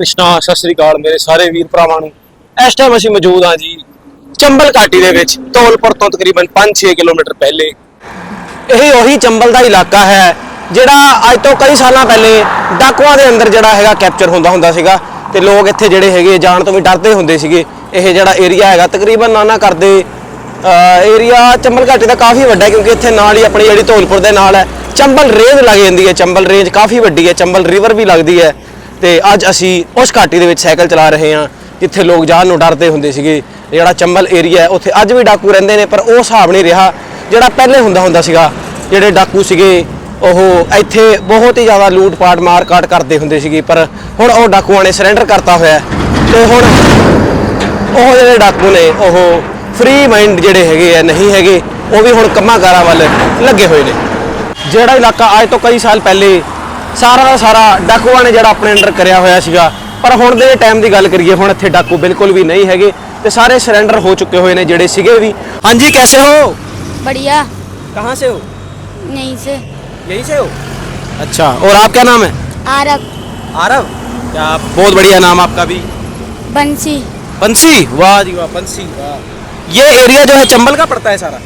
ਹਰੇ ਕ੍ਰਿਸ਼ਨਾ, ਸਤਿ ਸ੍ਰੀ ਅਕਾਲ ਮੇਰੇ ਸਾਰੇ ਵੀਰ ਭਰਾਵਾਂ ਨੂੰ। ਇਸ ਟਾਈਮ ਅਸੀਂ ਮੌਜੂਦ ਹਾਂ ਜੀ ਚੰਬਲ ਘਾਟੀ ਦੇ ਵਿੱਚ, ਧੌਲਪੁਰ ਤੋਂ ਤਕਰੀਬਨ 5-6 ਕਿਲੋਮੀਟਰ ਪਹਿਲੇ। ਇਹ ਉਹੀ ਚੰਬਲ ਦਾ ਇਲਾਕਾ ਹੈ ਜਿਹੜਾ ਅੱਜ ਤੋਂ ਕਈ ਸਾਲਾਂ ਪਹਿਲੇ ਡਾਕੂਆਂ ਦੇ ਅੰਦਰ ਜਿਹੜਾ ਹੈਗਾ ਕੈਪਚਰ ਹੁੰਦਾ ਹੁੰਦਾ ਸੀਗਾ ਤੇ ਲੋਕ ਇੱਥੇ ਜਿਹੜੇ ਹੈਗੇ ਜਾਣ ਤੋਂ ਵੀ ਡਰਦੇ ਹੁੰਦੇ ਸੀਗੇ। ਇਹ ਜਿਹੜਾ ਏਰੀਆ ਹੈਗਾ ਤਕਰੀਬਨ ਨਾਨਾ ਕਰਦੇ ਏਰੀਆ ਚੰਬਲ ਘਾਟੀ ਦਾ ਕਾਫੀ ਵੱਡਾ ਕਿਉਂਕਿ ਇੱਥੇ ਨਾਲ ਹੀ ਆਪਣੀ ਜਿਹੜੀ ਧੌਲਪੁਰ ਦੇ ਨਾਲ ਹੈ। ਚੰਬਲ ਰੇਂਜ ਲੱਗ ਜਾਂਦੀ ਹੈ, ਚੰਬਲ ਰੇਂਜ ਕਾਫੀ ਵੱਡੀ ਹੈ, ਚੰਬਲ ਰਿਵਰ ਵੀ ਲੱਗਦੀ ਹੈ। ਤੇ ਅੱਜ ਅਸੀਂ ਉਸ ਘਾਟੀ ਦੇ ਵਿੱਚ ਸਾਈਕਲ ਚਲਾ ਰਹੇ ਹਾਂ, ਜਿੱਥੇ ਲੋਕ ਜਾਣ ਨੂੰ ਡਰਦੇ ਹੁੰਦੇ ਸੀਗੇ। ਜਿਹੜਾ ਚੰਬਲ ਏਰੀਆ ਹੈ, ਉੱਥੇ ਅੱਜ ਵੀ ਡਾਕੂ ਰਹਿੰਦੇ ਨੇ, ਪਰ ਉਹ ਹਿਸਾਬ ਨਹੀਂ ਰਿਹਾ। ਜਿਹੜਾ ਪਹਿਲੇ ਹੁੰਦਾ ਹੁੰਦਾ ਸੀਗਾ, ਜਿਹੜੇ ਡਾਕੂ ਸੀਗੇ, ਉਹ ਇੱਥੇ ਬਹੁਤ ਹੀ ਜ਼ਿਆਦਾ ਲੂਟ ਪਾਟ ਮਾਰ ਕਾਟ ਕਰਦੇ ਹੁੰਦੇ ਸੀਗੇ, ਪਰ ਹੁਣ ਉਹ ਡਾਕੂਆਂ ਨੇ ਸਰੈਂਡਰ ਕਰਤਾ ਹੋਇਆ ਹੈ। ਤੇ ਹੁਣ ਉਹ ਜਿਹੜੇ ਡਾਕੂ ਨੇ, ਉਹ ਫ੍ਰੀ ਮਾਈਂਡ ਜਿਹੜੇ ਹੈਗੇ ਆ, ਨਹੀਂ ਹੈਗੇ, ਉਹ ਵੀ ਹੁਣ ਕੰਮਾਂ ਕਾਰਾਂ ਵੱਲ ਲੱਗੇ ਹੋਏ ਨੇ। ਜਿਹੜਾ ਇਲਾਕਾ ਅੱਜ ਤੋਂ ਕਈ ਸਾਲ ਪਹਿਲੇ ਸਾਰਾ ਦਾ ਸਾਰਾ ਡਾਕੂਆਂ ਨੇ ਜਿਹੜਾ ਆਪਣੇ ਅੰਡਰ ਕਰਿਆ ਹੋਇਆ ਸੀਗਾ ਪਰ ਹੁਣ ਦੇ ਟਾਈਮ ਦੀ ਗੱਲ ਕਰੀਏ ਹੁਣ ਇੱਥੇ ਡਾਕੂ ਬਿਲਕੁਲ ਵੀ ਨਹੀਂ ਹੈਗੇ ਤੇ ਸਾਰੇ ਸਰੈਂਡਰ ਹੋ ਚੁੱਕੇ ਹੋਏ ਨੇ ਜਿਹੜੇ ਸੀਗੇ ਵੀ ਹਾਂਜੀ ਕੈਸੇ ਹੋ बढ़िया कहाँ से हो नहीं से यहीं से हो अच्छा और आप क्या नाम है आरब आरव क्या बहुत बढ़िया नाम आपका भी बंसी बंसी वाह जी वाह बंसी वाह ये एरिया जो है चंबल का पड़ता है सारा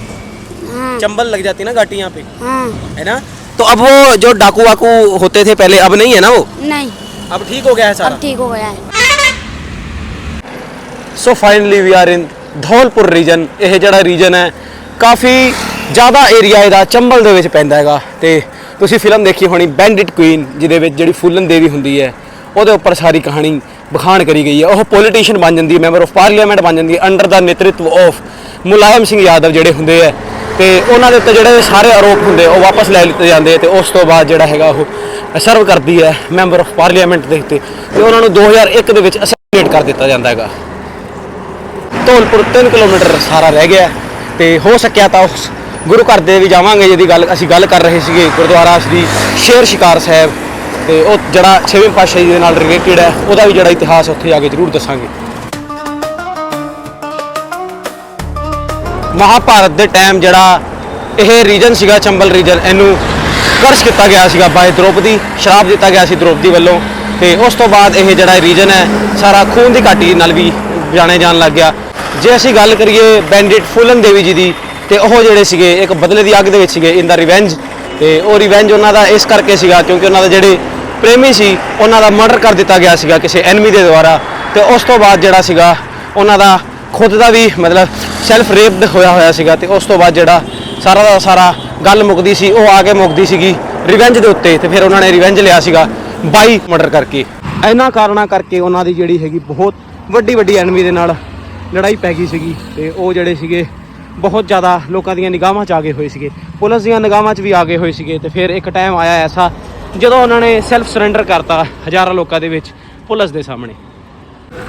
हाँ चंबल लग जाती है ना घाटी यहाँ पे हाँ है ना तो अब वो जो डाकू वाकू होते थे पहले अब नहीं है ना वो नहीं अब ठीक हो गया है अब सारा ठीक हो गया है so finally we are in Dholpur region ਇਹ ਜਿਹੜਾ ਰੀਜਨ ਹੈ ਕਾਫੀ ਜ਼ਿਆਦਾ ਏਰੀਆ ਇਹਦਾ ਚੰਬਲ ਦੇ ਵਿੱਚ ਪੈਂਦਾ ਹੈਗਾ ਤੇ ਤੁਸੀਂ ਫਿਲਮ ਦੇਖੀ ਹੋਣੀ ਬੈਂਡਿਟ ਕੁਈਨ ਜਿਹਦੇ ਵਿੱਚ ਜਿਹੜੀ ਫੁੱਲਨ ਦੇਵੀ ਹੁੰਦੀ ਹੈ ਉਹਦੇ ਉੱਪਰ ਸਾਰੀ ਕਹਾਣੀ ਬਖਾਣ ਕਰੀ ਗਈ ਹੈ। ਉਹ ਪੋਲੀਟੀਸ਼ੀਅਨ ਬਣ ਜਾਂਦੀ ਹੈ ਮੈਂਬਰ ਆਫ ਪਾਰਲੀਮੈਂਟ ਬਣ ਜਾਂਦੀ ਹੈ under the ਨੇਤਰਤਵ of Mulayam Singh Yadav ਜਿਹੜੇ ਹੁੰਦੇ ਹੈ। ਤੇ ਉਹਨਾਂ ਦੇ ਉੱਤੇ ਜਿਹੜੇ ਸਾਰੇ ਆਰੋਪ ਹੁੰਦੇ ਉਹ ਵਾਪਸ ਲੈ ਲਿੱਤੇ ਜਾਂਦੇ ਤੇ ਉਸ ਤੋਂ ਬਾਅਦ ਜਿਹੜਾ ਹੈਗਾ ਉਹ ਸਰਵ ਕਰਦੀ ਹੈ ਮੈਂਬਰ ਆਫ ਪਾਰਲੀਮੈਂਟ ਦੇ ਉੱਤੇ ਤੇ ਉਹਨਾਂ ਨੂੰ 2001 ਦੇ ਵਿੱਚ ਅਸੈਸੀਨੇਟ ਕਰ ਦਿੱਤਾ ਜਾਂਦਾ ਹੈਗਾ। ਧੌਲਪੁਰ 3 ਕਿਲੋਮੀਟਰ ਸਾਰਾ ਰਹਿ ਗਿਆ ਹੈ ਤੇ ਹੋ ਸਕਿਆ ਤਾਂ ਉਸ ਗੁਰੂ ਘਰ ਦੇ ਵੀ ਜਾਵਾਂਗੇ, ਜਿਹਦੀ ਗੱਲ ਅਸੀਂ ਗੱਲ ਕਰ ਰਹੇ ਸੀਗੇ, ਗੁਰਦੁਆਰਾ ਸ੍ਰੀ ਸ਼ੇਰ ਸ਼ਿਕਾਰ ਸਾਹਿਬ ਤੇ ਉਹ ਜਿਹੜਾ 6ਵੇਂ ਪਾਤਸ਼ਾਹੀ ਦੇ ਨਾਲ ਰਿਲੇਟਡ ਹੈ, ਉਹਦਾ ਵੀ ਜਿਹੜਾ ਇਤਿਹਾਸ ਉੱਥੇ ਜਾ ਕੇ ਜ਼ਰੂਰ ਦੱਸਾਂਗੇ। ਮਹਾਭਾਰਤ ਦੇ ਟਾਈਮ ਜਿਹੜਾ ਇਹ ਰੀਜਨ ਸੀਗਾ, ਚੰਬਲ ਰੀਜਨ ਇਹਨੂੰ ਕਰਸ਼ ਕੀਤਾ ਗਿਆ ਸੀਗਾ ਬਾਏ ਦ੍ਰੋਪਦੀ, ਸ਼ਰਾਪ ਦਿੱਤਾ ਗਿਆ ਸੀ ਦ੍ਰੋਪਦੀ ਵੱਲੋਂ ਤੇ ਉਸ ਤੋਂ ਬਾਅਦ ਇਹ ਜਿਹੜਾ ਰੀਜਨ ਹੈ, ਸਾਰਾ ਖੂਨ ਦੀ ਘਾਟੀ ਨਾਲ ਵੀ ਜਾਣੇ ਜਾਣ ਲੱਗ ਗਿਆ। ਜੇ ਅਸੀਂ ਗੱਲ ਕਰੀਏ ਬੈਂਡਿਟ ਫੁੱਲਨ ਦੇਵੀ ਜੀ ਦੀ, ਤੇ ਉਹ ਜਿਹੜੇ ਸੀਗੇ, ਇੱਕ ਬਦਲੇ ਦੀ ਅੱਗ ਦੇ ਵਿੱਚ ਸੀਗੇ ਇਨ ਦਾ ਰਿਵੈਂਜ ਤੇ ਉਹ ਰਿਵੈਂਜ ਉਹਨਾਂ ਦਾ ਇਸ ਕਰਕੇ ਸੀਗਾ ਕਿਉਂਕਿ ਉਹਨਾਂ ਦੇ ਜਿਹੜੇ ਪ੍ਰੇਮੀ ਸੀ, ਉਹਨਾਂ ਦਾ ਮਰਡਰ ਕਰ ਦਿੱਤਾ ਗਿਆ ਸੀਗਾ ਕਿਸੇ ਐਨਮੀ ਦੇ ਦੁਆਰਾ ਤੇ ਉਸ ਤੋਂ ਬਾਅਦ ਜਿਹੜਾ ਸੀਗਾ, ਉਹਨਾਂ ਦਾ ਖੁਦ ਦਾ ਵੀ ਮਤਲਬ ਸੈਲਫ ਰੇਪ ਹੋਇਆ ਹੋਇਆ ਸੀਗਾ ਤੇ ਉਸ ਤੋਂ ਬਾਅਦ ਜਿਹੜਾ ਸਾਰਾ ਦਾ ਸਾਰਾ ਗੱਲ ਮੁੱਕਦੀ ਸੀ, ਉਹ ਆ ਕੇ ਮੁੱਕਦੀ ਸੀਗੀ ਰਿਵੈਂਜ ਦੇ ਉੱਤੇ ਤੇ ਫਿਰ ਉਹਨਾਂ ਨੇ ਰਿਵੈਂਜ ਲਿਆ ਸੀਗਾ ਬਾਈ ਮਰਡਰ ਕਰਕੇ। ਇਹਨਾਂ ਕਾਰਨਾਂ ਕਰਕੇ ਉਹਨਾਂ ਦੀ ਜਿਹੜੀ ਹੈਗੀ ਬਹੁਤ ਵੱਡੀ ਵੱਡੀ ਐਨਮੀ ਦੇ ਨਾਲ ਲੜਾਈ ਪੈ ਗਈ ਸੀਗੀ ਤੇ ਉਹ ਜਿਹੜੇ ਸੀਗੇ ਬਹੁਤ ਜ਼ਿਆਦਾ ਲੋਕਾਂ ਦੀਆਂ ਨਿਗਾਹਾਂ 'ਚ ਆ ਗਏ ਹੋਏ ਸੀਗੇ। ਪੁਲਿਸ ਦੀਆਂ ਨਿਗਾਹਾਂ 'ਚ ਵੀ ਆ ਗਏ ਹੋਏ ਸੀਗੇ ਤੇ ਫਿਰ ਇੱਕ ਟਾਈਮ ਆਇਆ ਐਸਾ, ਜਦੋਂ ਉਹਨਾਂ ਨੇ ਸੈਲਫ ਸਰੈਂਡਰ ਕਰਤਾ ਹਜ਼ਾਰਾਂ ਲੋਕਾਂ ਦੇ ਵਿੱਚ ਪੁਲਿਸ ਦੇ ਸਾਹਮਣੇ।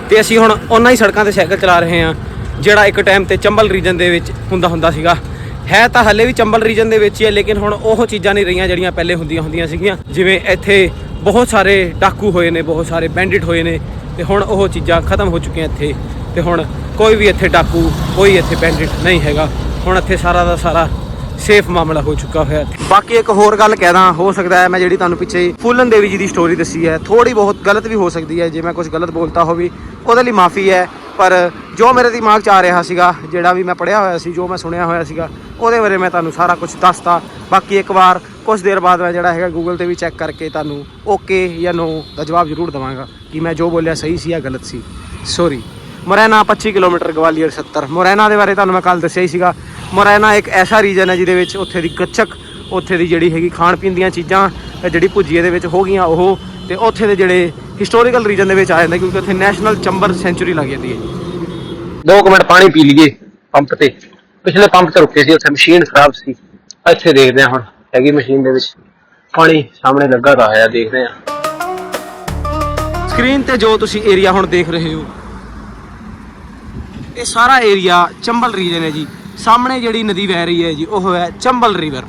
ਤੇ ਅਸੀਂ ਹੁਣ ਉਹਨਾਂ ਹੀ ਸੜਕਾਂ ਤੇ ਸਾਈਕਲ ਚਲਾ ਰਹੇ ਹਾਂ, ਜਿਹੜਾ ਇੱਕ ਟਾਈਮ ਤੇ ਚੰਬਲ ਰੀਜਨ ਦੇ ਵਿੱਚ ਹੁੰਦਾ ਹੁੰਦਾ ਸੀਗਾ। ਹੈ ਤਾਂ ਹੱਲੇ ਵੀ ਚੰਬਲ ਰੀਜਨ ਦੇ ਵਿੱਚ ਹੀ ਹੈ, ਲੇਕਿਨ ਹੁਣ ਉਹ ਚੀਜ਼ਾਂ ਨਹੀਂ ਰਹੀਆਂ ਜਿਹੜੀਆਂ ਪਹਿਲੇ ਹੁੰਦੀਆਂ ਹੁੰਦੀਆਂ ਸੀਗੀਆਂ। ਜਿਵੇਂ ਇੱਥੇ ਬਹੁਤ ਸਾਰੇ ਡਾਕੂ ਹੋਏ ਨੇ, ਬਹੁਤ ਸਾਰੇ ਬੈਂਡਿਟ ਹੋਏ ਨੇ ਤੇ ਹੁਣ ਉਹ ਚੀਜ਼ਾਂ ਖਤਮ ਹੋ ਚੁੱਕੀਆਂ ਇੱਥੇ ਤੇ ਹੁਣ ਕੋਈ ਵੀ ਇੱਥੇ ਡਾਕੂ, ਕੋਈ ਇੱਥੇ ਬੈਂਡਿਟ ਨਹੀਂ ਹੈਗਾ। ਹੁਣ ਇੱਥੇ ਸਾਰਾ ਦਾ ਸਾਰਾ ਸੇਫ ਮਾਮਲਾ ਹੋ ਚੁੱਕਾ ਹੋਇਆ ਬਾਕੀ ਇੱਕ ਹੋਰ ਗੱਲ ਕਹਿਦਾ ਹੋ ਸਕਦਾ ਹੈ ਮੈਂ ਜਿਹੜੀ ਤੁਹਾਨੂੰ ਪਿੱਛੇ ਫੂਲਨ ਦੇਵੀ ਜੀ ਦੀ ਸਟੋਰੀ ਦੱਸੀ ਹੈ। ਥੋੜੀ ਬਹੁਤ ਗਲਤ ਵੀ ਹੋ ਸਕਦੀ ਹੈ, ਜੇ ਮੈਂ ਕੁਝ ਗਲਤ ਬੋਲਤਾ ਹੋਵੇ, ਉਹਦੇ ਲਈ ਮਾਫੀ ਹੈ। ਪਰ ਜੋ ਮੇਰੇ ਦਿਮਾਗ 'ਚ ਆ ਰਿਹਾ ਸੀਗਾ, ਜਿਹੜਾ ਵੀ ਮੈਂ ਪੜਿਆ ਹੋਇਆ ਸੀ, ਜੋ ਮੈਂ ਸੁਣਿਆ ਹੋਇਆ ਸੀਗਾ ਉਹਦੇ ਬਾਰੇ ਮੈਂ ਤੁਹਾਨੂੰ ਸਾਰਾ ਕੁਝ ਦੱਸਤਾ। ਬਾਕੀ ਇੱਕ ਵਾਰ ਕੁਝ ਦੇਰ ਬਾਅਦ ਮੈਂ ਜਿਹੜਾ ਹੈਗਾ ਗੂਗਲ ਤੇ ਵੀ ਚੈੱਕ ਕਰਕੇ ਤੁਹਾਨੂੰ ਓਕੇ ਜਾਂ ਨੋ ਦਾ ਜਵਾਬ ਜ਼ਰੂਰ ਦਵਾਂਗਾ ਕਿ ਮੈਂ ਜੋ ਬੋਲਿਆ ਸਹੀ ਸੀ ਜਾਂ ਗਲਤ ਸੀ। ਸੌਰੀ ਮੁਰੈਨਾ 25 ਕਿਲੋਮੀਟਰ, ਗਵਾਲੀਅਰ 70 ਮੁਰੈਨਾ ਦੇ ਬਾਰੇ ਤੁਹਾਨੂੰ ਮੈਂ ਕੱਲ ਦੱਸਿਆ ਹੀ ਸੀਗਾ। ਮੁਰੈਨਾ ਇੱਕ ਐਸਾ ਰੀਜਨ ਹੈ ਜਿਹਦੇ ਵਿੱਚ ਉੱਥੇ ਦੀ ਗੱਚਕ, ਉੱਥੇ ਦੀ ਜਿਹੜੀ ਹੈਗੀ ਖਾਣ ਪੀਣ ਦੀਆਂ ਚੀਜ਼ਾਂ ਜਿਹੜੀ ਭੁਜੀਏ ਦੇ ਵਿੱਚ ਹੋ ਗਈਆਂ ਉਹ, ਤੇ ਉੱਥੇ ਦੇ ਜਿਹੜੇ ਹਿਸਟੋਰੀਕਲ ਰੀਜਨ ਦੇ ਵਿੱਚ ਆ ਜਾਂਦਾ, ਕਿਉਂਕਿ ਉੱਥੇ ਨੈਸ਼ਨਲ ਚੰਬਰ ਸੈਂਚੁਰੀ ਲੱਗ ਜਾਂਦੀ ਹੈ ਦੋ ਕੁ ਮਿੰਟ ਪਾਣੀ ਪੀ ਲਈਏ, ਪੰਪ ਤੇ। ਪਿਛਲੇ ਪੰਪ ਤੇ ਰੁਕੇ ਸੀ, ਉੱਥੇ ਮਸ਼ੀਨ ਖਰਾਬ ਸੀ। ਇੱਥੇ ਦੇਖਦੇ ਹਾਂ ਹੁਣ, ਹੈਗੀ ਮਸ਼ੀਨ ਦੇ ਵਿੱਚ। ਪਾਣੀ ਸਾਹਮਣੇ ਲੱਗਾ ਤਾਂ ਹੈ, ਦੇਖਦੇ ਹਾਂ। ਸਕਰੀਨ ਤੇ ਜੋ ਤੁਸੀਂ ਏਰੀਆ ਹੁਣ ਦੇਖ ਰਹੇ ਹੋ, ਇਹ ਸਾਰਾ ਏਰੀਆ ਚੰਬਲ ਰੀਜਨ ਹੈ ਜੀ। ਸਾਹਮਣੇ ਜਿਹੜੀ ਨਦੀ ਵਹਿ ਰਹੀ ਹੈ ਜੀ, ਉਹ ਹੈ ਚੰਬਲ ਰਿਵਰ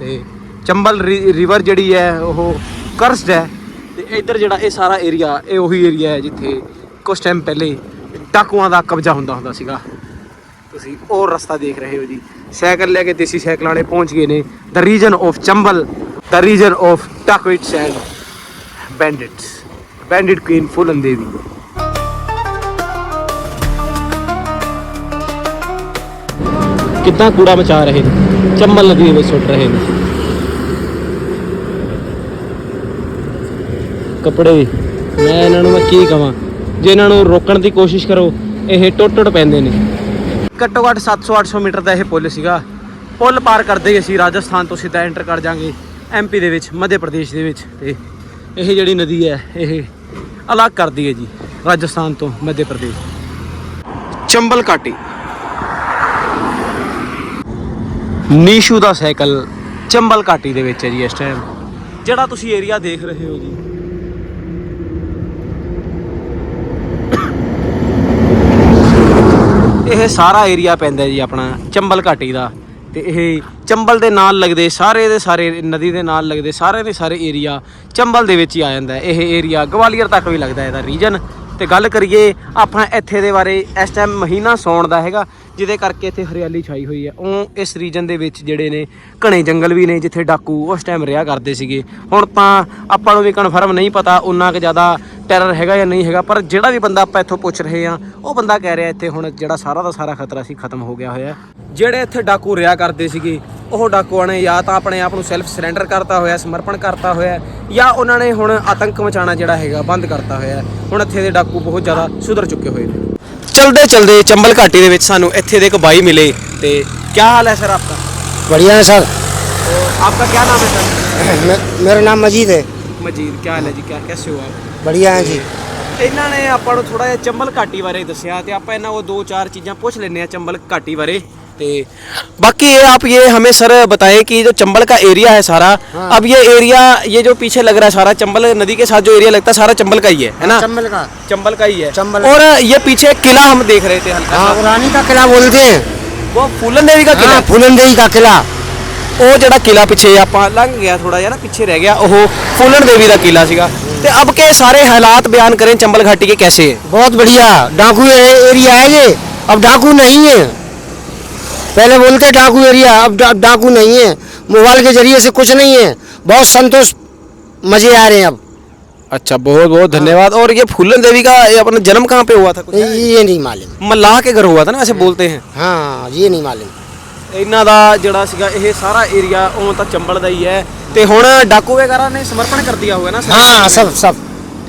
ਤੇ ਚੰਬਲ ਰਿਵਰ ਜਿਹੜੀ ਹੈ, ਉਹ ਕਰਸਡ ਹੈ। ਤੇ ਇੱਧਰ ਜਿਹੜਾ ਇਹ ਸਾਰਾ ਏਰੀਆ ਇਹ ਉਹੀ ਏਰੀਆ ਹੈ ਜਿੱਥੇ ਕੁਝ ਟਾਈਮ ਪਹਿਲੇ ਡਾਕੂਆਂ ਦਾ ਕਬਜ਼ਾ ਹੁੰਦਾ ਹੁੰਦਾ ਸੀਗਾ। ਤੁਸੀਂ ਉਹ ਰਸਤਾ ਦੇਖ ਰਹੇ ਹੋ ਜੀ। ਸਾਈਕਲ ਲੈ ਕੇ ਦੇਸੀ ਸਾਈਕਲ ਵਾਲੇ ਪਹੁੰਚ ਗਏ ਨੇ। The region of Chambal the region of dacoits and bandits bandit queen Phoolan Devi ਕਿੱਦਾਂ ਕੂੜਾ ਮਚਾ ਰਹੇ ਨੇ? ਚੰਬਲ ਨਦੀ ਵਿੱਚ ਸੁੱਟ ਰਹੇ ਨੇ। ਕੱਪੜੇ, ਮੈਂ ਇਹਨਾਂ ਨੂੰ ਮੈਂ ਕੀ ਕਵਾਂ? ਜੇ ਇਹਨਾਂ ਨੂੰ ਰੋਕਣ ਦੀ ਕੋਸ਼ਿਸ਼ ਕਰੋ, ਇਹ ਟੁੱਟ ਟੁੱਟ ਪੈਂਦੇ ਨੇ। ਘੱਟੋ ਘੱਟ 700 800 ਮੀਟਰ ਦਾ ਇਹ ਪੁੱਲ ਸੀਗਾ। ਪੁੱਲ ਪਾਰ ਕਰਦੇ ਹੀ ਅਸੀਂ ਰਾਜਸਥਾਨ ਤੋਂ ਸਿੱਧਾ ਐਂਟਰ ਕਰ ਜਾਾਂਗੇ ਐਮਪੀ ਦੇ ਵਿੱਚ, ਮੱਧ ਪ੍ਰਦੇਸ਼ ਦੇ ਵਿੱਚ। ਤੇ ਇਹ ਜਿਹੜੀ ਨਦੀ ਹੈ, ਇਹ ਅਲੱਗ ਕਰਦੀ ਹੈ ਜੀ, ਰਾਜਸਥਾਨ ਤੋਂ ਮੱਧ ਪ੍ਰਦੇਸ਼। ਚੰਬਲ ਘਾਟੀ ਨੀਸ਼ੂ ਦਾ ਸਾਈਕਲ ਚੰਬਲ ਘਾਟੀ ਦੇ ਵਿੱਚ ਹੈ ਜੀ ਇਸ ਟਾਈਮ ਜਿਹੜਾ ਤੁਸੀਂ ਏਰੀਆ ਦੇਖ ਰਹੇ ਹੋ ਜੀ ਇਹ ਸਾਰਾ ਏਰੀਆ ਪੈਂਦਾ ਜੀ ਆਪਣਾ ਚੰਬਲ ਘਾਟੀ ਦਾ। ਤੇ ਇਹ ਚੰਬਲ ਦੇ ਨਾਲ ਲੱਗਦੇ ਸਾਰੇ ਦੇ ਸਾਰੇ, ਨਦੀ ਦੇ ਨਾਲ ਲੱਗਦੇ ਸਾਰੇ ਦੇ ਸਾਰੇ ਏਰੀਆ ਚੰਬਲ ਦੇ ਵਿੱਚ ਹੀ ਆ ਜਾਂਦਾ ਇਹ ਏਰੀਆ ਗਵਾਲੀਅਰ ਤੱਕ ਵੀ ਲੱਗਦਾ ਇਹਦਾ ਰੀਜਨ ਤੇ ਗੱਲ ਕਰੀਏ ਆਪਾਂ ਇੱਥੇ ਦੇ ਬਾਰੇ, ਇਸ ਟਾਈਮ ਮਹੀਨਾ ਸੌਣ ਦਾ ਹੈਗਾ। ਜਿਹਦੇ ਕਰਕੇ ਇੱਥੇ ਹਰਿਆਲੀ ਛਾਈ ਹੋਈ ਹੈ। ਉਹ ਇਸ ਰੀਜਨ ਦੇ ਵਿੱਚ ਜਿਹੜੇ ਨੇ ਘਣੇ ਜੰਗਲ ਵੀ ਨੇ, ਜਿੱਥੇ ਡਾਕੂ ਉਸ ਟਾਈਮ ਰਿਹਾ ਕਰਦੇ ਸੀਗੇ। ਹੁਣ ਤਾਂ ਆਪਾਂ ਨੂੰ ਵੀ ਕਨਫਰਮ ਨਹੀਂ ਪਤਾ ਉਨਾ ਕੁ ਜ਼ਿਆਦਾ ਟੈਰਰ ਹੈਗਾ ਜਾਂ ਨਹੀਂ ਹੈਗਾ, ਪਰ ਜਿਹੜਾ ਵੀ ਬੰਦਾ ਆਪਾਂ ਇੱਥੋਂ ਪੁੱਛ ਰਹੇ ਆ ਉਹ ਬੰਦਾ ਕਹਿ ਰਿਹਾ ਇੱਥੇ ਹੁਣ ਜਿਹੜਾ ਸਾਰਾ ਦਾ ਸਾਰਾ ਖਤਰਾ ਸੀ, ਖਤਮ ਹੋ ਗਿਆ ਹੋਇਆ। ਜਿਹੜੇ ਇੱਥੇ ਡਾਕੂ ਰਿਹਾ ਕਰਦੇ ਸੀਗੇ, ਉਹ ਡਾਕੂਆਂ ਨੇ ਜਾਂ ਤਾਂ ਆਪਣੇ ਆਪ ਨੂੰ ਸੈਲਫ ਸਰੈਂਡਰ ਕਰਤਾ ਹੋਇਆ, ਸਮਰਪਣ ਕਰਤਾ ਹੋਇਆ, ਜਾਂ ਉਹਨਾਂ ਨੇ ਹੁਣ ਆਤੰਕ ਮਚਾਉਣਾ ਜਿਹੜਾ ਹੈਗਾ, ਬੰਦ ਕਰਤਾ ਹੋਇਆ। ਹੁਣ ਇੱਥੇ ਦੇ ਡਾਕੂ ਬਹੁਤ ਜ਼ਿਆਦਾ ਸੁਧਰ ਚੁੱਕੇ ਹੋਏ ਨੇ। ਚਲਦੇ ਚਲਦੇ ਚੰਬਲ ਘਾਟੀ ਦੇ ਵਿੱਚ ਸਾਨੂੰ ਇੱਥੇ ਦੇ ਇੱਕ ਬਾਈ ਮਿਲੇ ਤੇ ਕੀ ਹਾਲ ਹੈ ਸਰ ਆਪਕਾ बढ़िया है सर आपका क्या नाम है सर मे- मेरा नाम मजीद है ਮਜੀਦ ਕੀ ਹਾਲ ਹੈ ਜੀ ਕੀ कैसे हो आप बढ़िया है जी ਇਹਨਾਂ ਨੇ ਆਪਾਂ ਨੂੰ ਥੋੜਾ ਜਿਹਾ ਚੰਬਲ ਘਾਟੀ ਬਾਰੇ ਦੱਸਿਆ ਤੇ ਆਪਾਂ ਇਹਨਾਂ ਕੋਲ ਦੋ ਚਾਰ ਚੀਜ਼ਾਂ ਪੁੱਛ ਲੈਣੇ ਆ ਚੰਬਲ ਘਾਟੀ ਬਾਰੇ सकते बाकी ये आप ये हमें सर बताएँ कि जो चंबल का एरिया है सारा हाँ। अब ये एरिया ये जो पीछे लग रहा है सारा चंबल नदी के साथ जो एरिया लगता है सारा चंबल का ही है है ना? चंबल का। चंबल का ही है। चंबल और ये पीछे किला हम देख रहे थे हल्का हाँ, रानी का किला बोलते हैं। वो फूलन देवी का किला हाँ, फूलन देवी का किला। ਉਹ ਜਿਹੜਾ ਕਿਲਾ ਪਿੱਛੇ ਆਪਾਂ ਲੰਘ ਗਿਆ ਥੋੜਾ ਜਿਹਾ ਨਾ ਪਿੱਛੇ ਰਹਿ ਗਿਆ ਉਹ ਫੁੱਲਣ ਦੇਵੀ ਦਾ ਕਿਲਾ ਸੀਗਾ ਤੇ ਅਬ ਕੇ ਸਾਰੇ ਹਾਲਾਤ ਬਿਆਨ ਕਰੇ ਚੰਬਲ ਘਾਟੀ ਕੇ ਕੈਸੇ ਹੈ ਬਹੁਤ ਬੜੀਆ ਡਾਕੂ ਏਰੀਆ ਹੈ ਇਹ ਅਬ ਡਾਕੂ ਨਹੀਂ ਹੈ पहले बोलते डाकू एरिया अब डा, डाकू नहीं है मोबाइल के जरिए से कुछ नहीं है बहुत संतोष मजे आ रहे हैं अब अच्छा बहुत बहुत धन्यवाद और ये फूलन देवी का ये अपना जन्म कहाँ पे हुआ था कुछ है? ਇਹ ਨਹੀਂ ਮਾਲੂਮ ਮਲਾਹ ਕੇ ਘਰ ਹੁਆ ਥਾ ਨਾ ਐਸੇ ਬੋਲਤੇ ਹੈ ਹਾਂ ਇਹ ਨਹੀਂ ਮਾਲੂਮ ਇਹਨਾਂ ਦਾ ਜਿਹੜਾ ਸੀਗਾ ਇਹ ਸਾਰਾ ਏਰੀਆ ਉਂ ਤਾਂ ਚੰਬਲ ਦਾ ਹੀ ਹੈ ਤੇ ਹੁਣ ਡਾਕੂ ਵਗੈਰਾ ਨੇ ਸਮਰਪਣ ਕਰ ਦਿਆ ਹੋਇਆ ਨਾ ਸਾਰਾ। हाँ सब सब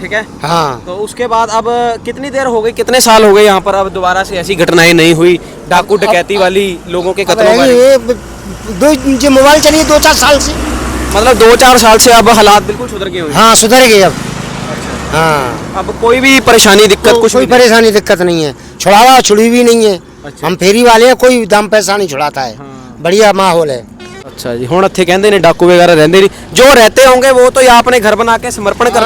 ठीक है? हाँ। तो उसके बाद अब कितनी देर हो गई? कितने साल हो गए यहाँ पर अब दोबारा से ऐसी घटनाएँ नहीं हुई? डाकू डकैती वाली लोगों के कत्लों दो जो मोबाइल चलिए दो चार साल से। मतलब दो चार साल से अब हालात बिल्कुल सुधर गए हाँ सुधर गए अब। हाँ। अब कोई भी परेशानी दिक्कत को, कुछ कोई भी परेशानी दिक्कत नहीं है। छुड़ावा छुड़ी भी नहीं है। अच्छा। हम फेरी वाले हैं कोई दाम पैसा नहीं छुड़ाता है। हाँ। बढ़िया माहौल है। अच्छा जी ਹੁਣ ਇੱਥੇ ਕਹਿੰਦੇ ਨੇ ਡਾਕੂ ਵਗੈਰਾ ਰਹਿੰਦੇ ਨਹੀਂ। ਜੋ ਰਹਤੇ वो तो यहाँ अपने घर बना के समर्पण कर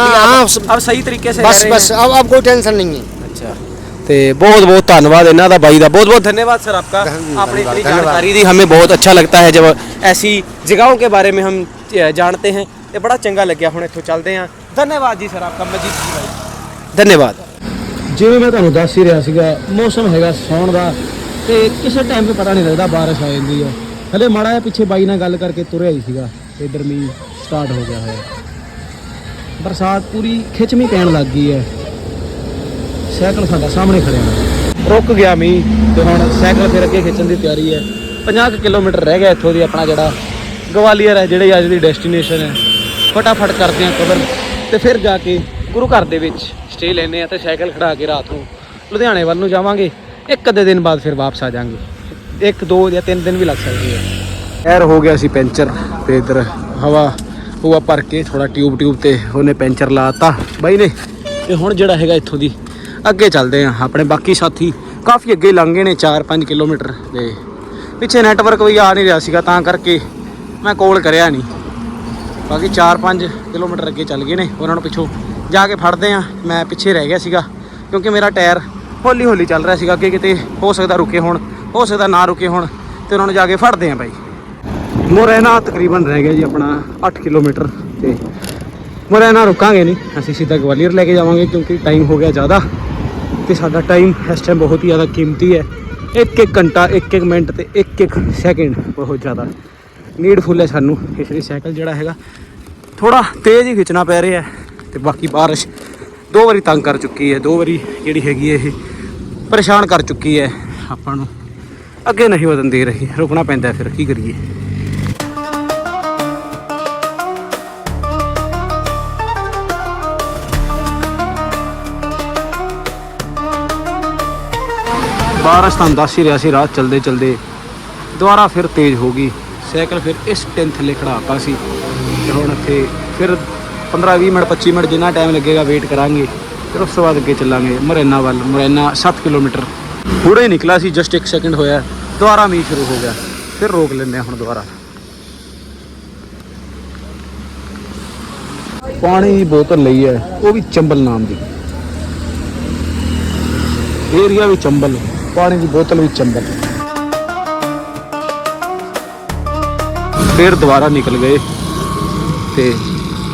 सही तरीके से बस बस अब अब कोई टेंशन नहीं है अच्छा ਤੇ ਬਹੁਤ ਬਹੁਤ ਧੰਨਵਾਦ ਇਹਨਾਂ ਦਾ ਬਾਈ ਦਾ। ਬਹੁਤ ਬਹੁਤ ਧੰਨਵਾਦ आपका आपने इतनी जानकारी दी हमें बहुत अच्छा लगता है जब ऐसी जगहों के बारे में हम जानते हैं ਤੇ ਬੜਾ ਚੰਗਾ ਲੱਗਿਆ। ਹੁਣ ਇੱਥੋਂ ਚੱਲਦੇ ਆਂ ਧੰਨਵਾਦ ਜੀ ਸਰ ਆਪਕਾ। ਮਜੀਦ ਜੀ ਬਾਈ। ਧੰਨਵਾਦ। ਜਿਵੇਂ ਮੈਂ ਤੁਹਾਨੂੰ ਦੱਸ ਹੀ ਰਿਹਾ ਸੀਗਾ ਮੌਸਮ ਹੈਗਾ ਸੌਣ ਦਾ ਤੇ ਕਿਸੇ ਟਾਈਮ ਤੇ ਪਤਾ ਨਹੀਂ ਲੱਗਦਾ ਬਾਰਿਸ਼ ਆ ਜਾਂਦੀ ਆ ਹਲੇ ਮਾੜਾ ਜਿਹਾ ਪਿੱਛੇ ਬਾਈ ਨਾਲ ਗੱਲ ਕਰਕੇ ਤੁਰਿਆ ਹੀ ਸੀਗਾ, ਤੇ ਇਧਰ ਮੀਂਹ ਸਟਾਰਟ ਹੋ ਗਿਆ ਹੋਇਆ। ਬਰਸਾਤ ਪੂਰੀ ਖਿੱਚਵੀਂ ਪੈਣ ਲੱਗ ਗਈ ਹੈ। ਸਾਈਕਲ ਸਾਡਾ ਸਾਹਮਣੇ ਖੜਿਆ। ਹੈ ਰੁਕ ਗਿਆ ਮੀਂਹ, ਤੇ ਹੁਣ ਸਾਈਕਲ ਫਿਰ ਅੱਗੇ ਖਿੱਚਣ ਦੀ ਤਿਆਰੀ ਹੈ। 50 ਕੁ ਕਿਲੋਮੀਟਰ ਰਹਿ ਗਿਆ ਇੱਥੋਂ ਦੀ ਆਪਣਾ ਜਿਹੜਾ ਗਵਾਲੀਅਰ ਹੈ, ਜਿਹੜੀ ਅੱਜ ਦੀ ਡੈਸਟੀਨੇਸ਼ਨ ਹੈ। ਫਟਾਫਟ ਕਰਦੇ ਹਾਂ ਕਵਰ ਤੇ ਫਿਰ ਜਾ ਕੇ ਗੁਰੂ ਘਰ ਦੇ ਵਿੱਚ ਸਟੇ ਲੈਨੇ ਆ ਤੇ ਸਾਈਕਲ ਖੜਾ ਕੇ ਰਾਤ ਨੂੰ ਲੁਧਿਆਣੇ ਵੱਲ ਨੂੰ ਜਾਵਾਂਗੇ। ਇੱਕ ਅੱਧੇ ਦਿਨ ਬਾਅਦ ਫਿਰ ਵਾਪਸ ਆ ਜਾਾਂਗੇ। ਇੱਕ, ਦੋ ਜਾਂ ਤਿੰਨ ਦਿਨ ਵੀ ਲੱਗ ਸਕਦੇ ਆ। ਟਾਇਰ ਹੋ ਗਿਆ ਸੀ ਪੈਂਚਰ ਤੇ ਇਧਰ ਹਵਾ ਹਵਾ ਭਰ ਕੇ ਥੋੜਾ ਟਿਊਬ ਟਿਊਬ ਤੇ ਉਹਨੇ ਪੈਂਚਰ ਲਾਤਾ। ਬਾਈ ਨੇ ਤੇ ਹੁਣ ਜਿਹੜਾ ਹੈਗਾ ਇੱਥੋਂ ਦੀ, ਅੱਗੇ ਚੱਲਦੇ ਆ। ਆਪਣੇ ਬਾਕੀ ਸਾਥੀ ਕਾਫੀ ਅੱਗੇ ਲੰਘ ਗਏ ਨੇ 4-5 ਕਿਲੋਮੀਟਰ ਤੇ ਪਿੱਛੇ ਨੈਟਵਰਕ ਵੀ ਆ ਨਹੀਂ ਰਿਹਾ ਸੀਗਾ, ਤਾਂ ਕਰਕੇ ਮੈਂ ਕੋਲ ਕਰਿਆ ਨਹੀਂ। ਬਾਕੀ 4-5 ਕਿਲੋਮੀਟਰ ਅੱਗੇ ਚੱਲ ਗਏ ਨੇ, ਉਹਨਾਂ ਨੂੰ ਪਿੱਛੋਂ ਜਾ ਕੇ ਫੜਦੇ ਆ। ਮੈਂ ਪਿੱਛੇ ਰਹਿ ਗਿਆ ਸੀਗਾ, ਕਿਉਂਕਿ ਮੇਰਾ ਟਾਇਰ ਹੌਲੀ ਹੌਲੀ ਚੱਲ ਰਿਹਾ ਸੀਗਾ, ਅੱਗੇ ਕਿਤੇ ਹੋ ਸਕਦਾ ਰੁਕੇ ਹੋਣ। ਹੋ ਸਕਦਾ ਨਾ ਰੁਕੇ ਹੁਣ ਤੇ ਉਹਨਾਂ ਨੂੰ ਜਾ ਕੇ ਫੜਦੇ ਆ ਬਾਈ। ਮੋਰੈਨਾ ਤਕਰੀਬਨ ਰਹਿ ਗਿਆ ਜੀ ਆਪਣਾ 8 ਕਿਲੋਮੀਟਰ ਤੇ। ਮੁਰੈਨਾ ਰੁਕਾਂਗੇ ਨਹੀਂ, ਅਸੀਂ ਸਿੱਧਾ ਗਵਾਲੀਅਰ ਲੈ ਕੇ ਜਾਵਾਂਗੇ ਕਿਉਂਕਿ ਟਾਈਮ ਹੋ ਗਿਆ ਜ਼ਿਆਦਾ। ਤੇ ਸਾਡਾ ਟਾਈਮ ਇਸ ਟਾਈਮ ਬਹੁਤ ਹੀ ਜ਼ਿਆਦਾ ਕੀਮਤੀ ਹੈ। ਇੱਕ ਇੱਕ ਘੰਟਾ, ਇੱਕ ਇੱਕ ਮਿੰਟ ਤੇ ਇੱਕ ਇੱਕ ਸੈਕਿੰਡ ਬਹੁਤ ਜ਼ਿਆਦਾ। ਨੀਡਫੁਲ ਹੈ ਸਾਨੂੰ ਇਸ ਲਈ ਸਾਈਕਲ ਜਿਹੜਾ ਹੈਗਾ। ਥੋੜਾ ਤੇਜ਼ ਹੀ ਖਿੱਚਣਾ ਪੈ ਰਿਹਾ ਹੈ ਤੇ ਬਾਕੀ ਬਾਰਿਸ਼ ਦੋ ਵਾਰੀ ਤੰਗ ਕਰ ਚੁੱਕੀ ਹੈ, ਦੋ ਵਾਰੀ ਜਿਹੜੀ ਹੈਗੀ ਇਹ ਪਰੇਸ਼ਾਨ ਕਰ ਚੁੱਕੀ ਹੈ ਆਪਾਂ ਨੂੰ। ਅੱਗੇ ਨਹੀਂ ਵਧਣ ਦੇ ਰਹੀ, ਰੁਕਣਾ ਪੈਂਦਾ ਫਿਰ, ਕੀ ਕਰੀਏ? ਬਾਰਿਸ਼ ਤਾਂ ਦੱਸ ਹੀ ਰਿਹਾ ਸੀ, ਰਾਤ ਚਲਦੇ ਚਲਦੇ ਦੁਬਾਰਾ ਫਿਰ ਤੇਜ਼ ਹੋ ਗਈ। ਸਾਈਕਲ ਫਿਰ ਇਸ ਟਿੰਨ ਥੱਲੇ ਖੜਾਤਾ ਸੀ ਤੇ ਹੁਣ ਇੱਥੇ ਫਿਰ 15 20 ਮਿੰਟ 25 ਮਿੰਟ ਜਿੰਨਾ ਟਾਈਮ ਲੱਗੇਗਾ ਵੇਟ ਕਰਾਂਗੇ, ਫਿਰ ਉਸ ਤੋਂ ਬਾਅਦ ਅੱਗੇ ਚੱਲਾਂਗੇ। ਮੁਰੈਨਾ ਵੱਲ, ਮੁਰੈਨਾ 7 ਕਿਲੋਮੀਟਰ। ਹੁਣੇ ਨਿਕਲਾ ਸੀ ਜਸਟ 1 ਸੈਕਿੰਡ ਹੋਇਆ। ਦੁਬਾਰਾ ਮੀਂਹ ਸ਼ੁਰੂ ਹੋ ਗਿਆ। ਫਿਰ ਰੋਕ ਲੈਂਦੇ ਹਾਂ ਹੁਣ ਦੁਬਾਰਾ। ਪਾਣੀ ਦੀ ਬੋਤਲ ਲਈ ਹੈ, ਉਹ ਵੀ ਚੰਬਲ ਨਾਮ ਦੀ। ਏਰੀਆ ਵੀ ਚੰਬਲ, ਪਾਣੀ ਦੀ ਬੋਤਲ ਵੀ ਚੰਬਲ। ਫਿਰ ਦੁਬਾਰਾ ਨਿਕਲ ਗਏ। ਤੇ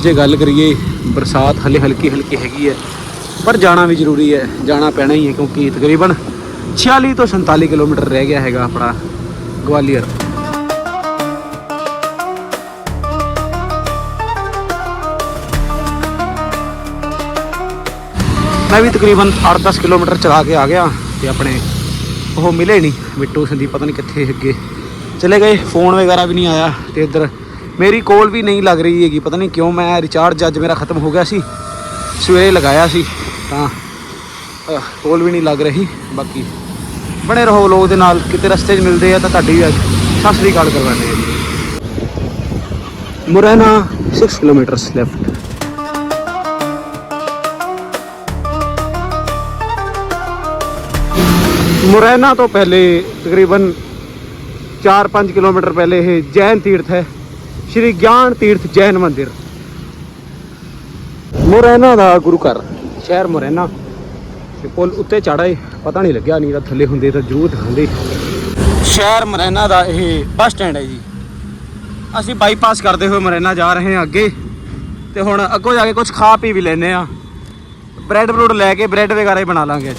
ਜੇ ਗੱਲ ਕਰੀਏ, ਬਰਸਾਤ ਹਲੇ ਹਲਕੀ ਹਲਕੀ ਹੈਗੀ ਹੈ। ਪਰ ਜਾਣਾ ਵੀ ਜ਼ਰੂਰੀ ਹੈ, ਜਾਣਾ ਪੈਣਾ ਹੀ ਹੈ, ਕਿਉਂਕਿ ਤਕਰੀਬਨ 46 ਤੋਂ 47 ਕਿਲੋਮੀਟਰ ਰਹਿ ਗਿਆ ਹੈਗਾ ਆਪਣਾ ਗਵਾਲੀਅਰ ਮੈਂ ਵੀ ਤਕਰੀਬਨ 8-10 ਕਿਲੋਮੀਟਰ ਚਲਾ ਕੇ ਆ ਗਿਆ ਤੇ ਆਪਣੇ ਉਹ ਮਿਲੇ ਨਹੀਂ ਮਿੱਟੂ ਸੰਦੀਪ ਪਤਾ ਨਹੀਂ ਕਿੱਥੇ ਅੱਗੇ ਚਲੇ ਗਏ ਫੋਨ ਵਗੈਰਾ ਵੀ ਨਹੀਂ ਆਇਆ ਤੇ ਇੱਧਰ ਮੇਰੀ ਕੋਲ ਵੀ ਨਹੀਂ ਲੱਗ ਰਹੀ ਹੈਗੀ ਪਤਾ ਨਹੀਂ ਕਿਉਂ ਮੈਂ ਰਿਚਾਰਜ ਅੱਜ ਮੇਰਾ ਖਤਮ ਹੋ ਗਿਆ ਸੀ ਸਵੇਰੇ ਲਗਾਇਆ ਸੀ ਤਾਂ ਕੋਲ ਵੀ ਨਹੀਂ ਲੱਗ ਰਹੀ ਬਾਕੀ ਬਣੇ ਰਹੋ, ਲੋਕ ਦੇ ਨਾਲ ਕਿਤੇ ਰਸਤੇ 'ਚ ਮਿਲਦੇ ਆ ਤਾਂ ਤੁਹਾਡੀ ਵੀ ਸਤਿ ਸ੍ਰੀ ਅਕਾਲ ਕਰਵਾਉਂਦੇ ਆ ਮੁਰੈਨਾ 6 ਕਿਲੋਮੀਟਰਸ ਲੈਫਟ ਮੁਰੈਨਾ ਤੋਂ ਪਹਿਲੇ ਤਕਰੀਬਨ 4-5 ਕਿਲੋਮੀਟਰ ਪਹਿਲੇ ਇਹ ਜੈਨ ਤੀਰਥ ਹੈ। ਸ਼੍ਰੀ ਗਿਆਨ ਤੀਰਥ ਜੈਨ ਮੰਦਿਰ। ਮੁਰੈਨਾ ਦਾ ਗੁਰੂ ਘਰ, ਸ਼ਹਿਰ ਮੁਰੈਨਾ। ਤੇ ਪੁਲ ਉੱਤੇ ਚੜਾਏ ਪਤਾ ਨਹੀਂ ਲੱਗਿਆ ਨਹੀਂ ਤਾਂ ਥੱਲੇ ਹੁੰਦੇ ਤਾਂ ਜ਼ਰੂਰ ਦਿਖਾਉਂਦੇ। ਸ਼ਹਿਰ ਮੁਰੈਨਾ ਦਾ ਇਹ ਬੱਸ ਸਟੈਂਡ ਹੈ ਜੀ। ਅਸੀਂ ਬਾਈਪਾਸ ਕਰਦੇ ਹੋਏ ਮੁਰੈਨਾ ਜਾ ਰਹੇ ਹਾਂ ਅੱਗੇ। ਤੇ ਹੁਣ ਅੱਗੋਂ ਜਾ ਕੇ ਕੁਝ ਖਾ ਪੀ ਵੀ ਲੈਨੇ ਆ ਬ੍ਰੈਡ ਬਰੂਡ ਲੈ ਕੇ ਬ੍ਰੈਡ ਵਗੈਰਾ ਹੀ ਬਣਾ ਲਾਂਗੇ।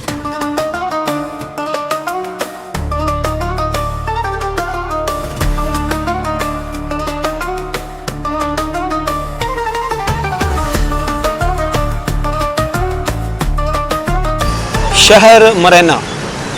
ਸ਼ਹਿਰ ਮਰੈਨਾ।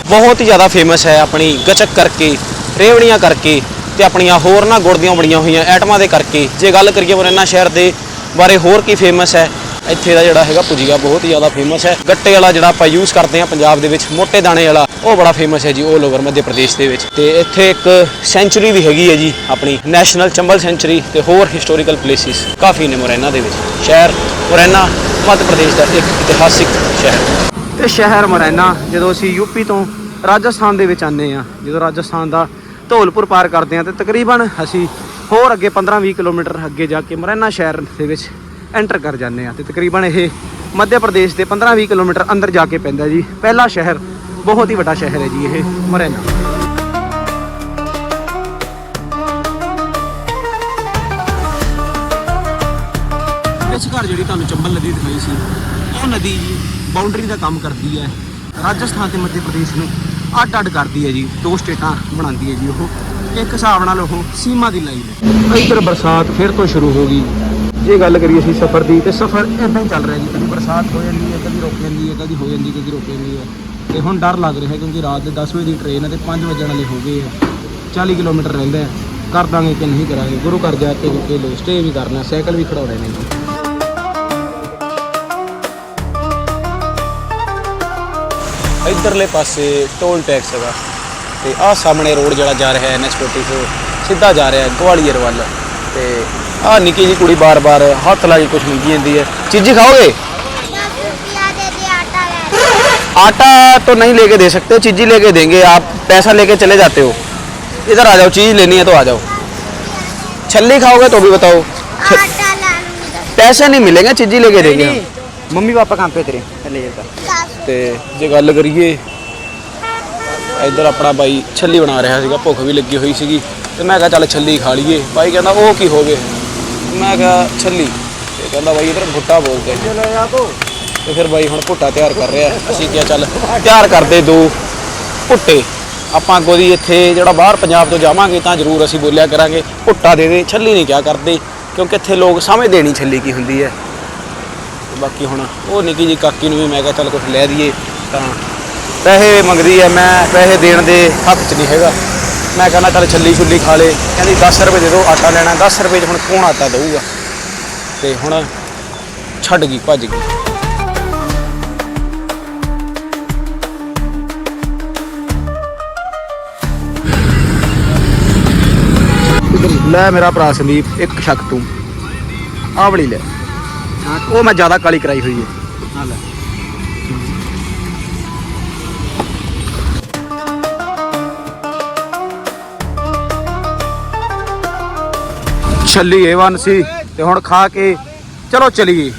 ਬਹੁਤ ਹੀ ਜ਼ਿਆਦਾ ਫੇਮਸ ਹੈ ਆਪਣੀ ਗਚਕ ਕਰਕੇ, ਰੇਵੜੀਆਂ ਕਰਕੇ ਤੇ ਆਪਣੀਆਂ ਹੋਰ ਨਾ ਗੁੜ ਦੀਆਂ ਬਣੀਆਂ ਹੋਈਆਂ ਐਟਮਾਂ ਦੇ ਕਰਕੇ। ਜੇ ਗੱਲ ਕਰੀਏ ਮਰੈਨਾ ਸ਼ਹਿਰ ਦੇ ਬਾਰੇ ਹੋਰ ਕੀ ਫੇਮਸ ਹੈ, ਇੱਥੇ ਦਾ ਜਿਹੜਾ ਹੈਗਾ ਪੁਜੀਆ ਬਹੁਤ ਹੀ ਜ਼ਿਆਦਾ ਫੇਮਸ ਹੈ। ਗੱਟੇ ਵਾਲਾ ਜਿਹੜਾ ਆਪਾਂ ਯੂਜ਼ ਕਰਦੇ ਆ ਪੰਜਾਬ ਦੇ ਵਿੱਚ, ਮੋਟੇ ਦਾਣੇ ਵਾਲਾ, ਉਹ ਬੜਾ ਫੇਮਸ ਹੈ ਜੀ ਉਹ ਲੋਵਰ ਮੱਧ ਪ੍ਰਦੇਸ਼ ਦੇ ਵਿੱਚ। ਤੇ ਇੱਥੇ ਇੱਕ ਸੈਂਚਰੀ ਵੀ ਹੈਗੀ ਹੈ ਜੀ ਆਪਣੀ ਨੈਸ਼ਨਲ ਚੰਬਲ ਸੈਂਚਰੀ ਤੇ ਹੋਰ ਹਿਸਟੋਰੀਕਲ ਪਲੇਸਿਸ ਕਾਫੀ ਨੇ ਮੋਰੈਨਾ ਦੇ ਵਿੱਚ। ਸ਼ਹਿਰ ਮੋਰੈਨਾ, ਮੱਧ ਪ੍ਰਦੇਸ਼ ਦਾ ਇੱਕ ਇਤਿਹਾਸਿਕ ਸ਼ਹਿਰ। ਤੇ ਸ਼ਹਿਰ ਮੁਰੈਨਾ, ਜਦੋਂ ਅਸੀਂ ਯੂਪੀ ਤੋਂ ਰਾਜਸਥਾਨ ਦੇ ਵਿੱਚ ਆਨੇ ਆ ਜਦੋਂ ਰਾਜਸਥਾਨ ਦਾ ਧੌਲਪੁਰ ਪਾਰ ਕਰਦੇ ਆ ਤੇ ਤਕਰੀਬਨ ਅਸੀਂ ਹੋਰ ਅੱਗੇ 15-20 ਕਿਲੋਮੀਟਰ ਅੱਗੇ ਜਾ ਕੇ ਮੁਰੈਨਾ ਸ਼ਹਿਰ ਦੇ ਵਿੱਚ ਐਂਟਰ ਕਰ ਜਾਂਦੇ ਆ ਤੇ ਤਕਰੀਬਨ ਇਹ ਮੱਧ ਪ੍ਰਦੇਸ਼ ਦੇ 15-20 ਕਿਲੋਮੀਟਰ ਅੰਦਰ ਜਾ ਕੇ ਪੈਂਦਾ ਜੀ। ਪਹਿਲਾ ਸ਼ਹਿਰ ਬਹੁਤ ਹੀ ਵੱਡਾ ਸ਼ਹਿਰ ਹੈ ਜੀ ਇਹ ਮੁਰੈਨਾ। ਘਰ ਜਿਹੜੀ ਤੁਹਾਨੂੰ ਚੰਬਲ ਨਦੀ ਦਿਖਾਈ ਸੀ ਉਹ ਨਦੀ ਜੀ ਬਾਉਂਡਰੀ ਦਾ ਕੰਮ ਕਰਦੀ ਹੈ। ਰਾਜਸਥਾਨ ਤੇ ਮੱਧ ਪ੍ਰਦੇਸ਼ ਨੂੰ ਅੱਡ ਅੱਡ ਕਰਦੀ ਹੈ ਜੀ। ਦੋ ਸਟੇਟਾਂ ਬਣਾਉਂਦੀ ਹੈ ਜੀ ਉਹ। ਇੱਕ ਹਿਸਾਬ ਨਾਲ ਉਹ ਸੀਮਾ ਦੀ ਲਾਈਨ ਹੈ। ਇੱਧਰ ਬਰਸਾਤ ਫਿਰ ਤੋਂ ਸ਼ੁਰੂ ਹੋ ਗਈ। ਜੇ ਗੱਲ ਕਰੀਏ ਅਸੀਂ ਸਫ਼ਰ ਦੀ, ਤੇ ਸਫ਼ਰ ਇਦਾਂ ਹੀ ਚੱਲ ਰਿਹਾ ਜੀ। ਕਦੀ ਬਰਸਾਤ ਹੋ ਜਾਂਦੀ ਹੈ, ਕਦੀ ਰੁਕ ਜਾਂਦੀ ਹੈ, ਕਦੀ ਹੋ ਜਾਂਦੀ ਕਦੀ ਰੁਕ ਜਾਂਦੀ ਹੈ। ਤੇ ਹੁਣ ਡਰ ਲੱਗ ਰਿਹਾ ਕਿਉਂਕਿ ਰਾਤ ਦੇ 10 ਵਜੇ ਦੀ ਟ੍ਰੇਨ ਹੈ ਤੇ 5 ਵਜੇ ਵਾਲੇ ਹੋ ਗਏ ਆ 40 ਕਿਲੋਮੀਟਰ ਰਹਿੰਦਾ ਕਰ ਦਾਂਗੇ ਕਿ ਨਹੀਂ ਕਰਾਂਗੇ। ਗੁਰੂ ਘਰ ਜਾ ਕੇ ਰੁਕੇ ਲੋ ਸਟੇ ਵੀ ਕਰਨਾ, ਸਾਈਕਲ ਵੀ ਖੜਾਉਣੇ ਨੇ। ਇਧਰਲੇ ਪਾਸੇ ਟੋਲ ਟੈਕਸ ਹੈਗਾ ਤੇ ਆਹ ਸਾਹਮਣੇ ਰੋਡ ਜਿਹੜਾ ਜਾ ਰਿਹਾ ਹੈ NH44 ਸਿੱਧਾ ਜਾ ਰਿਹਾ ਹੈ ਗਵਾਲੀਅਰ ਵੱਲ ਤੇ ਆਹ ਨਿੱਕੀ ਜੀ ਕੁੜੀ ਬਾਰ-ਬਾਰ ਹੱਥ ਲਾ ਕੇ ਕੁਝ ਮੰਗੀ ਜਾਂਦੀ ਹੈ ਚੀਜ਼ੀ ਖਾਓਗੇ दस रुपया दे दे आटा ले आटा तो नहीं लेके दे सकते चीज़ी लेके देंगे आप पैसा लेके चले जाते हो इधर आ जाओ चीज़ लेनी है तो आ जाओ छल्ली खाओगे तो भी बताओ छ- आटा ला लूंगी दस पैसे नहीं मिलेंगे चीज़ी लेके देंगे हम। मम्मी पापा कहाँ पे तेरे ਤੇ ਜੇ ਗੱਲ ਕਰੀਏ ਇੱਧਰ ਆਪਣਾ ਬਾਈ ਛੱਲੀ ਬਣਾ ਰਿਹਾ ਸੀਗਾ ਭੁੱਖ ਵੀ ਲੱਗੀ ਹੋਈ ਸੀਗੀ। ਤੇ ਮੈਂ ਕਿਹਾ ਚੱਲ ਛੱਲੀ ਖਾ ਲਈਏ। ਬਾਈ ਕਹਿੰਦਾ ਉਹ ਕੀ ਹੋਵੇ ਮੈਂ ਕਿਹਾ ਛੱਲੀ। ਤੇ ਕਹਿੰਦਾ ਬਾਈ ਇੱਧਰ ਭੁੱਟਾ ਬੋਲਦੇ ਤੇ ਫਿਰ ਬਾਈ ਹੁਣ ਭੁੱਟਾ ਤਿਆਰ ਕਰ ਰਿਹਾ। ਅਸੀਂ ਕਿਹਾ ਚੱਲ ਤਿਆਰ ਕਰਦੇ ਦੋ ਭੁੱਟੇ ਆਪਾਂ ਅੱਗੋਂ ਦੀ ਇੱਥੇ ਜਿਹੜਾ ਬਾਹਰ ਪੰਜਾਬ ਤੋਂ ਜਾਵਾਂਗੇ ਤਾਂ ਜ਼ਰੂਰ ਅਸੀਂ ਬੋਲਿਆ ਕਰਾਂਗੇ ਭੁੱਟਾ ਦੇ ਦੇ ਛੱਲੀ ਨਹੀਂ ਕਿਆ ਕਰਦੇ। ਕਿਉਂਕਿ ਇੱਥੇ ਲੋਕ ਸਮਝਦੇ ਨਹੀਂ ਛੱਲੀ ਕੀ ਹੁੰਦੀ ਹੈ। ਬਾਕੀ ਹੁਣ ਉਹ ਨਿੱਕੀ ਜੀ ਕਾਕੀ ਨੂੰ ਵੀ ਮੈਂ ਕਿਹਾ ਚੱਲ ਕੁਝ ਲੈ ਦਈਏ ਤਾਂ ਪੈਸੇ ਮੰਗਦੀ ਐ ਮੈਂ ਪੈਸੇ ਦੇਣ ਦੇ ਹੱਕ 'ਚ ਨਹੀਂ ਹੈਗਾ। ਮੈਂ ਕਹਿੰਦਾ ਚੱਲ ਛੱਲੀ ਛੁੱਲੀ ਖਾ ਲੇ। ਕਹਿੰਦੀ 10 ਰੁਪਏ ਦੇ ਦਿਓ ਆਟਾ ਲੈਣਾ। 10 ਰੁਪਏ 'ਚ ਹੁਣ ਕੌਣ ਆਟਾ ਦਊਗਾ? ਤੇ ਹੁਣ ਛੱਡ ਗਈ, ਭੱਜ ਗਈ। ਲੈ ਮੇਰਾ ਭਰਾ ਸੰਦੀਪ, ਇੱਕ ਸ਼ੱਕ ਤੂੰ। ਆਵਲੀ ਲੈ। ਉਹ ਮੈਂ ਜ਼ਿਆਦਾ ਕਾਲੀ ਕਰਾਈ ਹੋਈ ਹੈ। ਲੈ। ਛੱਲੀ A1 ਸੀ ਤੇ ਹੁਣ ਖਾ ਕੇ ਚਲੋ ਚਲੀਏ।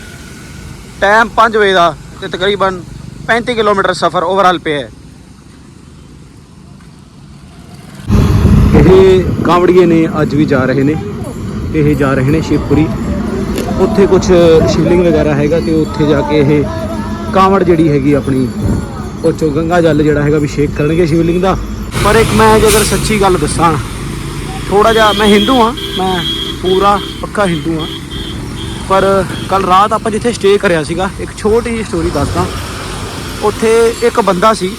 ਟਾਈਮ 5 ਵਜੇ ਦਾ ਤੇ ਤਕਰੀਬਨ 35 ਕਿਲੋਮੀਟਰ ਸਫ਼ਰ ਓਵਰਆਲ ਪਿਆ ਹੈ। ਇਹ ਕਾਂਵੜੀਏ ਨੇ ਅੱਜ ਵੀ ਜਾ ਰਹੇ ਨੇ। ਇਹ ਜਾ ਰਹੇ ਨੇ ਸ਼ਿਵਪੁਰੀ। ਉੱਥੇ ਕੁਝ ਸ਼ਿਵਲਿੰਗ ਵਗੈਰਾ ਹੈਗਾ ਤੇ ਉੱਥੇ ਜਾ ਕੇ ਇਹ ਕਾਂਵੜ ਜਿਹੜੀ ਹੈਗੀ ਆਪਣੀ, ਉਹ ਚੋਂ ਗੰਗਾ ਜਲ ਜਿਹੜਾ ਹੈਗਾ ਅਭਿਸ਼ੇਕ ਕਰਨਗੇ ਸ਼ਿਵਲਿੰਗ ਦਾ। ਪਰ ਇੱਕ ਮੈਂ ਜੇ ਅਗਰ ਸੱਚੀ ਗੱਲ ਦੱਸਾਂ ਥੋੜਾ ਜਿਹਾ ਮੈਂ ਹਿੰਦੂ ਹਾਂ, ਮੈਂ ਪੂਰਾ ਪੱਕਾ ਹਿੰਦੂ ਹਾਂ। ਪਰ ਕੱਲ ਰਾਤ ਆਪਾਂ ਜਿੱਥੇ ਸਟੇ ਕਰਿਆ ਸੀਗਾ, ਇੱਕ ਛੋਟੀ ਜਿਹੀ ਸਟੋਰੀ ਦੱਸਦਾ। ਉੱਥੇ ਇੱਕ ਬੰਦਾ ਸੀ,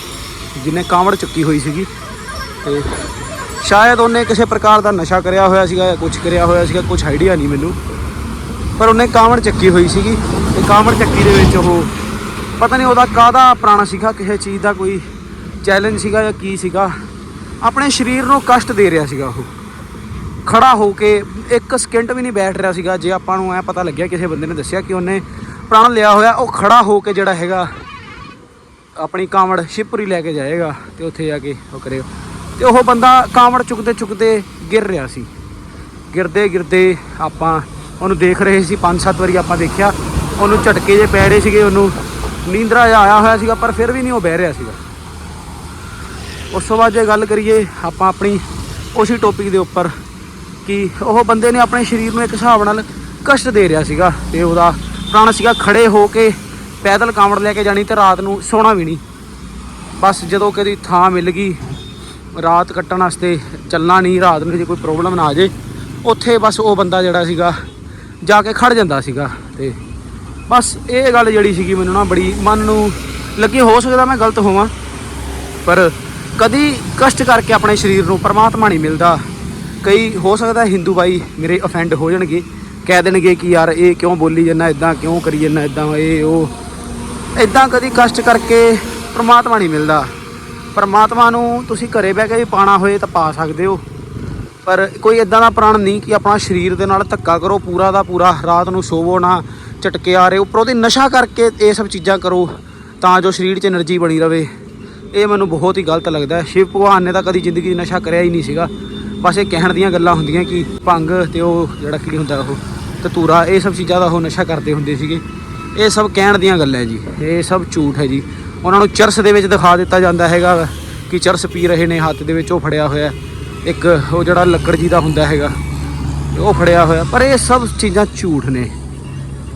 ਜਿਹਨੇ ਕਾਂਵੜ ਚੱਕੀ ਹੋਈ ਸੀਗੀ। ਤੇ ਸ਼ਾਇਦ ਉਹਨੇ ਕਿਸੇ ਪ੍ਰਕਾਰ ਦਾ ਨਸ਼ਾ ਕਰਿਆ ਹੋਇਆ ਸੀਗਾ ਜਾਂ ਕੁਝ ਕਰਿਆ ਹੋਇਆ ਸੀਗਾ ਕੁਝ ਆਈਡੀਆ ਨਹੀਂ ਮੈਨੂੰ। ਪਰ ਉਹਨੇ ਕਾਂਵੜ ਚੱਕੀ ਹੋਈ ਸੀਗੀ ਤੇ ਕਾਂਵੜ ਚੱਕੀ ਦੇ ਵਿੱਚ ਉਹ ਪਤਾ ਨਹੀਂ ਉਹਦਾ ਕਾਹਦਾ ਪੁਰਾਣਾ ਸੀਗਾ, ਕਿਸੇ ਚੀਜ਼ ਦਾ ਕੋਈ ਚੈਲੰਜ ਸੀਗਾ ਜਾਂ ਕੀ ਸੀਗਾ। ਆਪਣੇ ਸਰੀਰ ਨੂੰ ਕਸ਼ਟ ਦੇ ਰਿਹਾ ਸੀਗਾ ਉਹ। ਖੜਾ ਹੋ ਕੇ ਇੱਕ ਸਕਿੰਟ ਵੀ ਨਹੀਂ ਬੈਠ ਰਿਹਾ ਸੀਗਾ, ਜੇ ਆਪਾਂ ਨੂੰ ਐ ਪਤਾ ਲੱਗਿਆ, ਕਿਸੇ ਬੰਦੇ ਨੇ ਦੱਸਿਆ ਕਿ ਉਹਨੇ ਪ੍ਰਾਣ ਲਿਆ ਹੋਇਆ, ਉਹ ਖੜਾ ਹੋ ਕੇ ਜਿਹੜਾ ਹੈਗਾ, ਆਪਣੀ ਕਾਂਵੜ ਸ਼ਿਵਪੁਰੀ ਲੈ ਕੇ ਜਾਏਗਾ ਤੇ ਉੱਥੇ ਜਾ ਕੇ ਉਹ ਕਰੇਗਾ ਤੇ ਉਹ ਬੰਦਾ ਕਾਂਵੜ ਚੁੱਕਦੇ ਚੁੱਕਦੇ ਗਿਰ ਰਿਹਾ ਸੀ। ਗਿਰਦੇ ਗਿਰਦੇ ਆਪਾਂ ਉਹਨੂੰ ਦੇਖ ਰਹੇ ਸੀ, ਪੰਜ ਸੱਤ ਵਾਰੀ ਆਪਾਂ ਦੇਖਿਆ। ਉਹਨੂੰ ਝਟਕੇ ਜੇ ਪੈ ਰਹੇ ਸੀਗੇ, ਉਹਨੂੰ ਨੀਂਦਰਾ ਜਿਹਾ ਆਇਆ ਹੋਇਆ ਸੀਗਾ, ਪਰ ਫਿਰ ਵੀ ਨਹੀਂ ਉਹ ਬਹਿ ਰਿਹਾ ਸੀਗਾ। ਉਸ ਤੋਂ ਬਾਅਦ ਜੇ ਗੱਲ ਕਰੀਏ, ਆਪਾਂ ਆਪਣੀ ਉਸੇ ਟੌਪਿਕ ਦੇ ਉੱਪਰ ਕਿ ਉਹ ਬੰਦੇ ਨੇ ਆਪਣੇ ਸਰੀਰ ਨੂੰ ਇੱਕ ਹਿਸਾਬ ਨਾਲ ਕਸ਼ਟ ਦੇ ਰਿਹਾ ਸੀਗਾ ਤੇ ਉਹਦਾ ਪ੍ਰਾਣ ਸੀਗਾ ਖੜੇ ਹੋ ਕੇ ਪੈਦਲ ਕਾਂਵੜ ਲੈ ਕੇ ਜਾਣੀ ਤੇ ਰਾਤ ਨੂੰ ਸੌਣਾ ਵੀ ਨਹੀਂ। ਬਸ ਜਦੋਂ ਕਦੀ ਥਾਂ ਮਿਲ ਗਈ, ਰਾਤ ਕੱਟਣ ਵਾਸਤੇ ਚੱਲਣਾ ਨਹੀਂ, ਰਾਤ ਨੂੰ ਜੇ ਕੋਈ ਪ੍ਰੋਬਲਮ ਨਾ ਆ ਜੇ, ਉੱਥੇ ਬਸ ਉਹ ਬੰਦਾ ਜਿਹੜਾ ਸੀਗਾ ਜਾ ਕੇ ਖੜ ਜਾਂਦਾ ਸੀਗਾ ਤੇ ਬਸ ਇਹ ਗੱਲ ਜਿਹੜੀ ਸੀਗੀ ਮੈਨੂੰ ਨਾ ਬੜੀ ਮਨ ਨੂੰ ਲੱਗੀ, ਹੋ ਸਕਦਾ ਮੈਂ ਗਲਤ ਹੋਵਾਂ, ਪਰ ਕਦੀ ਕਸ਼ਟ ਕਰਕੇ ਆਪਣੇ ਸਰੀਰ ਨੂੰ ਪਰਮਾਤਮਾ ਨਹੀਂ ਮਿਲਦਾ। ਕਈ ਹੋ ਸਕਦਾ ਹਿੰਦੂ ਬਾਈ ਮੇਰੇ ਅਫੈਂਡ ਹੋ ਜਾਣਗੇ, ਕਹਿ ਦੇਣਗੇ ਕਿ ਯਾਰ ਇਹ ਕਿਉਂ ਬੋਲੀ ਜਾਂਦਾ ਇਦਾਂ ਕਿਉਂ ਕਰੀ ਜਾਂਦਾ ਇਦਾਂ ਇਹ, ਉਹ। ਇਦਾਂ ਕਦੀ ਕਸ਼ਟ ਕਰਕੇ ਪਰਮਾਤਮਾ ਨਹੀਂ ਮਿਲਦਾ। ਪਰਮਾਤਮਾ ਨੂੰ ਤੁਸੀਂ ਘਰੇ ਬਹਿ ਕੇ ਵੀ ਪਾਣਾ ਹੋਏ ਤਾਂ ਪਾ ਸਕਦੇ ਹੋ। ਪਰ ਕੋਈ ਇਦਾਂ ਦਾ ਪ੍ਰਾਣ ਨਹੀਂ ਕਿ ਆਪਣਾ ਸਰੀਰ ਦੇ ਨਾਲ ਧੱਕਾ ਕਰੋ, ਪੂਰਾ ਦਾ ਪੂਰਾ, ਰਾਤ ਨੂੰ ਸੋਵੋ ਨਾ, ਝਟਕੇ ਆ ਰਹੇ, ਉੱਪਰੋਂ ਦੀ ਨਸ਼ਾ ਕਰਕੇ ਇਹ ਸਭ ਚੀਜ਼ਾਂ ਕਰੋ, ਤਾਂ ਜੋ ਸਰੀਰ 'ਚ એનર્ਜੀ ਬਣੀ ਰਹੇ ਇਹ ਮੈਨੂੰ ਬਹੁਤ ਹੀ ਗਲਤ ਲੱਗਦਾ ਹੈ। ਸ਼ਿਵ ਭਗਵਾਨ ਨੇ ਤਾਂ ਕਦੀ ਜ਼ਿੰਦਗੀ 'ਚ ਨਸ਼ਾ ਕਰਿਆ ਹੀ ਨਹੀਂ ਸੀਗਾ। ਬਸ ਇਹ ਕਹਿਣ ਦੀਆਂ ਗੱਲਾਂ ਹੁੰਦੀਆਂ ਕਿ ਭੰਗ ਤੇ ਉਹ ਜਿਹੜਾ ਕੀ ਹੁੰਦਾ ਉਹ ਤਤੂਰਾ ਇਹ ਸਭ ਚੀਜ਼ਾਂ ਦਾ ਉਹ ਨਸ਼ਾ ਕਰਦੇ ਹੁੰਦੇ ਸੀਗੇ। ਇਹ ਸਭ ਕਹਿਣ ਦੀਆਂ ਗੱਲਾਂ ਹੈ ਜੀ। ਇਹ ਸਭ ਝੂਠ ਹੈ ਜੀ। ਉਹਨਾਂ ਨੂੰ ਚਰਸ ਦੇ ਵਿੱਚ ਦਿਖਾ ਦਿੱਤਾ ਜਾਂਦਾ ਹੈਗਾ ਕਿ ਚਰਸ ਪੀ ਰਹੇ ਨੇ, ਹੱਥ ਦੇ ਵਿੱਚ ਉਹ ਫੜਿਆ ਹੋਇਆ ਇੱਕ ਉਹ ਜਿਹੜਾ ਲੱਕੜ ਜੀ ਦਾ ਹੁੰਦਾ ਹੈਗਾ, ਉਹ ਫੜਿਆ ਹੋਇਆ, ਪਰ ਇਹ ਸਭ ਚੀਜ਼ਾਂ ਝੂਠ ਨੇ।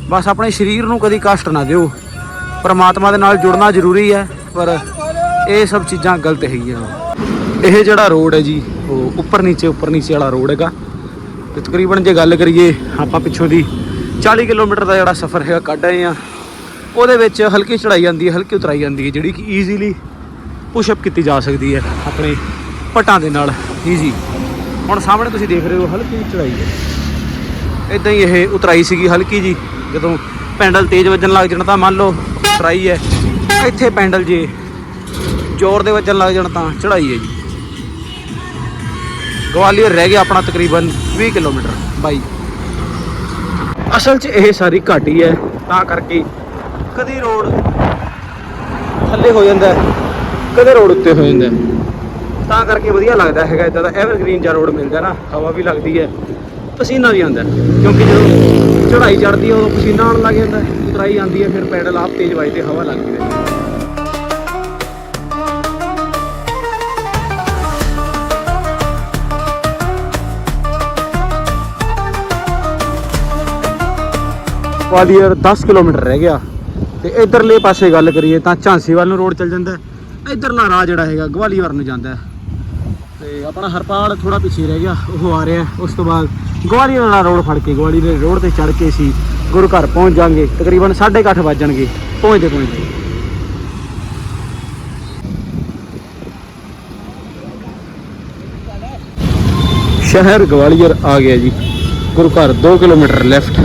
ਬਸ ਆਪਣੇ ਸਰੀਰ ਨੂੰ ਕਦੀ ਕਸ਼ਟ ਨਾ ਦਿਓ। ਪਰਮਾਤਮਾ ਦੇ ਨਾਲ ਜੁੜਨਾ ਜ਼ਰੂਰੀ ਹੈ, ਪਰ ਇਹ ਸਭ ਚੀਜ਼ਾਂ ਗਲਤ ਹੈਗੀਆਂ। ਇਹ ਜਿਹੜਾ ਰੋਡ ਹੈ ਜੀ, ਉਹ ਉੱਪਰ ਨੀਚੇ ਉੱਪਰ ਨੀਚੇ ਵਾਲਾ ਰੋਡ ਹੈਗਾ। ਤੇ ਤਕਰੀਬਨ ਜੇ ਗੱਲ ਕਰੀਏ ਆਪਾਂ ਪਿੱਛੋਂ ਦੀ 40 ਕਿਲੋਮੀਟਰ ਦਾ ਜਿਹੜਾ ਸਫ਼ਰ ਹੈਗਾ, ਕੱਢ ਆਏ ਆ ਉਹਦੇ ਵਿੱਚ ਹਲਕੀ ਚੜਾਈ ਜਾਂਦੀ ਹੈ, ਹਲਕੀ ਉਤਰਾਈ ਜਾਂਦੀ ਹੈ, ਜਿਹੜੀ ਕਿ ਈਜ਼ੀਲੀ ਪੁਸ਼ਅਪ ਕੀਤੀ ਜਾ ਸਕਦੀ ਹੈ ਆਪਣੇ ਪਟਾਂ ਦੇ ਨਾਲ। ਈਜ਼ੀ ਹੁਣ ਸਾਹਮਣੇ ਤੁਸੀਂ ਦੇਖ ਰਹੇ ਹੋ ਹਲਕੀ ਚੜਾਈ ਹੈ। ਇਦਾਂ ਹੀ ਇਹ ਉਤਰਾਈ ਸੀਗੀ ਹਲਕੀ ਜੀ ਜਦੋਂ ਪੈਂਡਲ ਤੇਜ਼ ਵੱਜਣ ਲੱਗ ਜਾਣ ਤਾਂ ਮੰਨ ਲਓ ਉਤਰਾਈ ਹੈ। ਇੱਥੇ ਪੈਂਡਲ ਜੇ ਜ਼ੋਰ ਦੇ ਵੱਜਣ ਲੱਗ ਜਾਣ ਤਾਂ ਚੜਾਈ ਹੈ ਜੀ। ਗਵਾਲੀਅਰ ਰਹਿ ਗਿਆ ਆਪਣਾ ਤਕਰੀਬਨ 20 ਕਿਲੋਮੀਟਰ। ਬਾਈ। ਅਸਲ 'ਚ ਇਹ ਸਾਰੀ ਘਾਟੀ ਹੈ। ਤਾਂ ਕਰਕੇ ਕਦੀ ਰੋਡ ਥੱਲੇ ਹੋ ਜਾਂਦਾ ਕਦੇ ਰੋਡ ਉੱਤੇ ਹੋ ਜਾਂਦਾ। ਤਾਂ ਕਰਕੇ ਵਧੀਆ ਲੱਗਦਾ ਹੈਗਾ, ਇਦਾਂ ਦਾ ਐਵਰਗ੍ਰੀਨ ਜਾਂ ਰੋਡ ਮਿਲਦਾ ਨਾ, ਹਵਾ ਵੀ ਲੱਗਦੀ ਹੈ, ਪਸੀਨਾ ਵੀ ਆਉਂਦਾ ਕਿਉਂਕਿ ਜਦੋਂ ਚੜ੍ਹਾਈ ਚੜ੍ਹਦੀ ਹੈ, ਉਦੋਂ ਪਸੀਨਾ ਆਉਣ ਲੱਗ ਜਾਂਦਾ ਹੈ। ਉਤਰਾਈ ਆਉਂਦੀ ਹੈ, ਫਿਰ ਪੈਡਲ ਆਪ ਤੇਜ਼ ਵੱਜਦੇ ਹਵਾ ਲੱਗਦੀ ਹੈ ਗਵਾਲੀਅਰ 10 ਕਿਲੋਮੀਟਰ ਰਹਿ ਗਿਆ, ਤੇ ਇਧਰਲੇ ਪਾਸੇ ਗੱਲ ਕਰੀਏ ਤਾਂ ਝਾਂਸੀ ਵੱਲ ਨੂੰ ਰੋਡ ਚੱਲ ਜਾਂਦਾ ਹੈ। ਇਧਰਲਾ ਰਾਹ ਜਿਹੜਾ ਹੈਗਾ, ਗਵਾਲੀਅਰ ਨੂੰ ਜਾਂਦਾ ਤੇ ਆਪਣਾ ਹਰਪਾਲ ਥੋੜਾ ਪਿੱਛੇ ਰਹਿ ਗਿਆ, ਉਹ ਆ ਰਿਹਾ। ਉਸ ਤੋਂ ਬਾਅਦ ਗਵਾਲੀਅਰ ਵਾਲਾ ਰੋਡ ਫੜ ਕੇ ਗਵਾਲੀਅਰ ਰੋਡ ਤੇ ਚੜ ਕੇ ਸੀ ਗੁਰੂ ਘਰ ਪਹੁੰਚ ਜਾਾਂਗੇ ਤਕਰੀਬਨ 8:30 ਵੱਜਣਗੇ ਪਹੁੰਚਦੇ ਪਹੁੰਚਦੇ। ਸ਼ਹਿਰ ਗਵਾਲੀਅਰ ਆ ਗਿਆ ਜੀ। ਗੁਰੂ ਘਰ 2 ਕਿਲੋਮੀਟਰ ਲੈਫਟ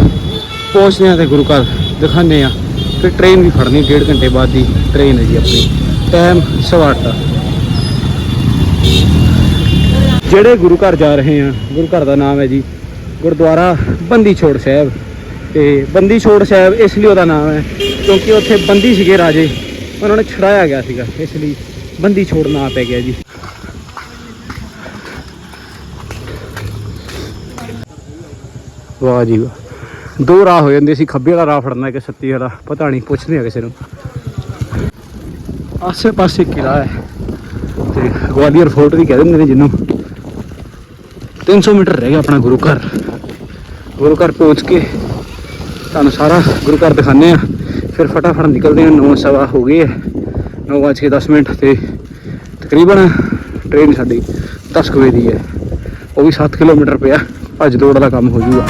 ਪਹੁੰਚਦੇ ਹਾਂ ਤੇ ਗੁਰੂ ਘਰ ਦਿਖਾਉਂਦੇ ਆ ਫਿਰ ਟ੍ਰੇਨ ਵੀ ਫੜਨੀ, ਡੇਢ ਘੰਟੇ ਬਾਅਦ ਦੀ ਟ੍ਰੇਨ ਹੈ ਜੀ ਆਪਣੀ। ਟਾਈਮ ਸਵਾ ਅੱਠ। ਦਾ ਜਿਹੜੇ ਗੁਰੂ ਘਰ ਜਾ ਰਹੇ ਆ, ਗੁਰੂ ਘਰ ਦਾ ਨਾਮ ਹੈ ਜੀ ਗੁਰਦੁਆਰਾ ਬੰਦੀ ਛੋੜ ਸਾਹਿਬ। ਤੇ ਬੰਦੀ ਛੋੜ ਸਾਹਿਬ ਇਸ ਲਈ ਉਹਦਾ ਨਾਮ ਹੈ, ਕਿਉਂਕਿ ਉੱਥੇ ਬੰਦੀ ਸੀਗੇ ਰਾਜੇ, ਉਹਨਾਂ ਨੂੰ ਛੁਡਾਇਆ ਗਿਆ ਸੀਗਾ, ਇਸ ਲਈ ਬੰਦੀ ਛੋੜ ਨਾਂ ਪੈ ਗਿਆ ਜੀ। ਵਾਹ ਜੀ ਵਾਹ। ਦੋ ਰਾਹ ਹੋ ਜਾਂਦੇ ਸੀ, ਖੱਬੇ ਵਾਲਾ ਰਾਹ ਫੜਨਾ ਕਿ ਸੱਤੀ ਵਾਲਾ, ਪਤਾ ਨਹੀਂ, ਪੁੱਛਦੇ ਆ ਕਿਸੇ ਨੂੰ। ਆਸੇ ਪਾਸੇ ਕਿਲਾ ਹੈ। ਤੇ ਗਵਾਲੀਅਰ ਫੋਰਟ ਵੀ ਕਹਿ ਦਿੰਦੇ ਨੇ ਜਿਹਨੂੰ। 300 ਮੀਟਰ ਰਹਿ ਗਿਆ ਆਪਣਾ ਗੁਰੂ ਘਰ। ਗੁਰੂ ਘਰ ਪਹੁੰਚ ਕੇ ਤੁਹਾਨੂੰ ਸਾਰਾ ਗੁਰੂ ਘਰ ਦਿਖਾਣੇ ਆ ਫਿਰ ਫਟਾਫਟ ਨਿਕਲਦੇ ਆ 9 ਸਵਾ ਹੋ ਗਏ 9 ਵਜੇ 10 ਮਿੰਟ ਤੇ ਤਕਰੀਬਨ ਟ੍ਰੇਨ ਸਾਡੀ 10 ਕੁ ਵਜੇ ਦੀ ਹੈ। ਉਹ ਵੀ 7 ਕਿਲੋਮੀਟਰ ਪਿਆ, ਭੱਜ ਦੌੜ ਦਾ ਕੰਮ ਹੋ ਜੂਗਾ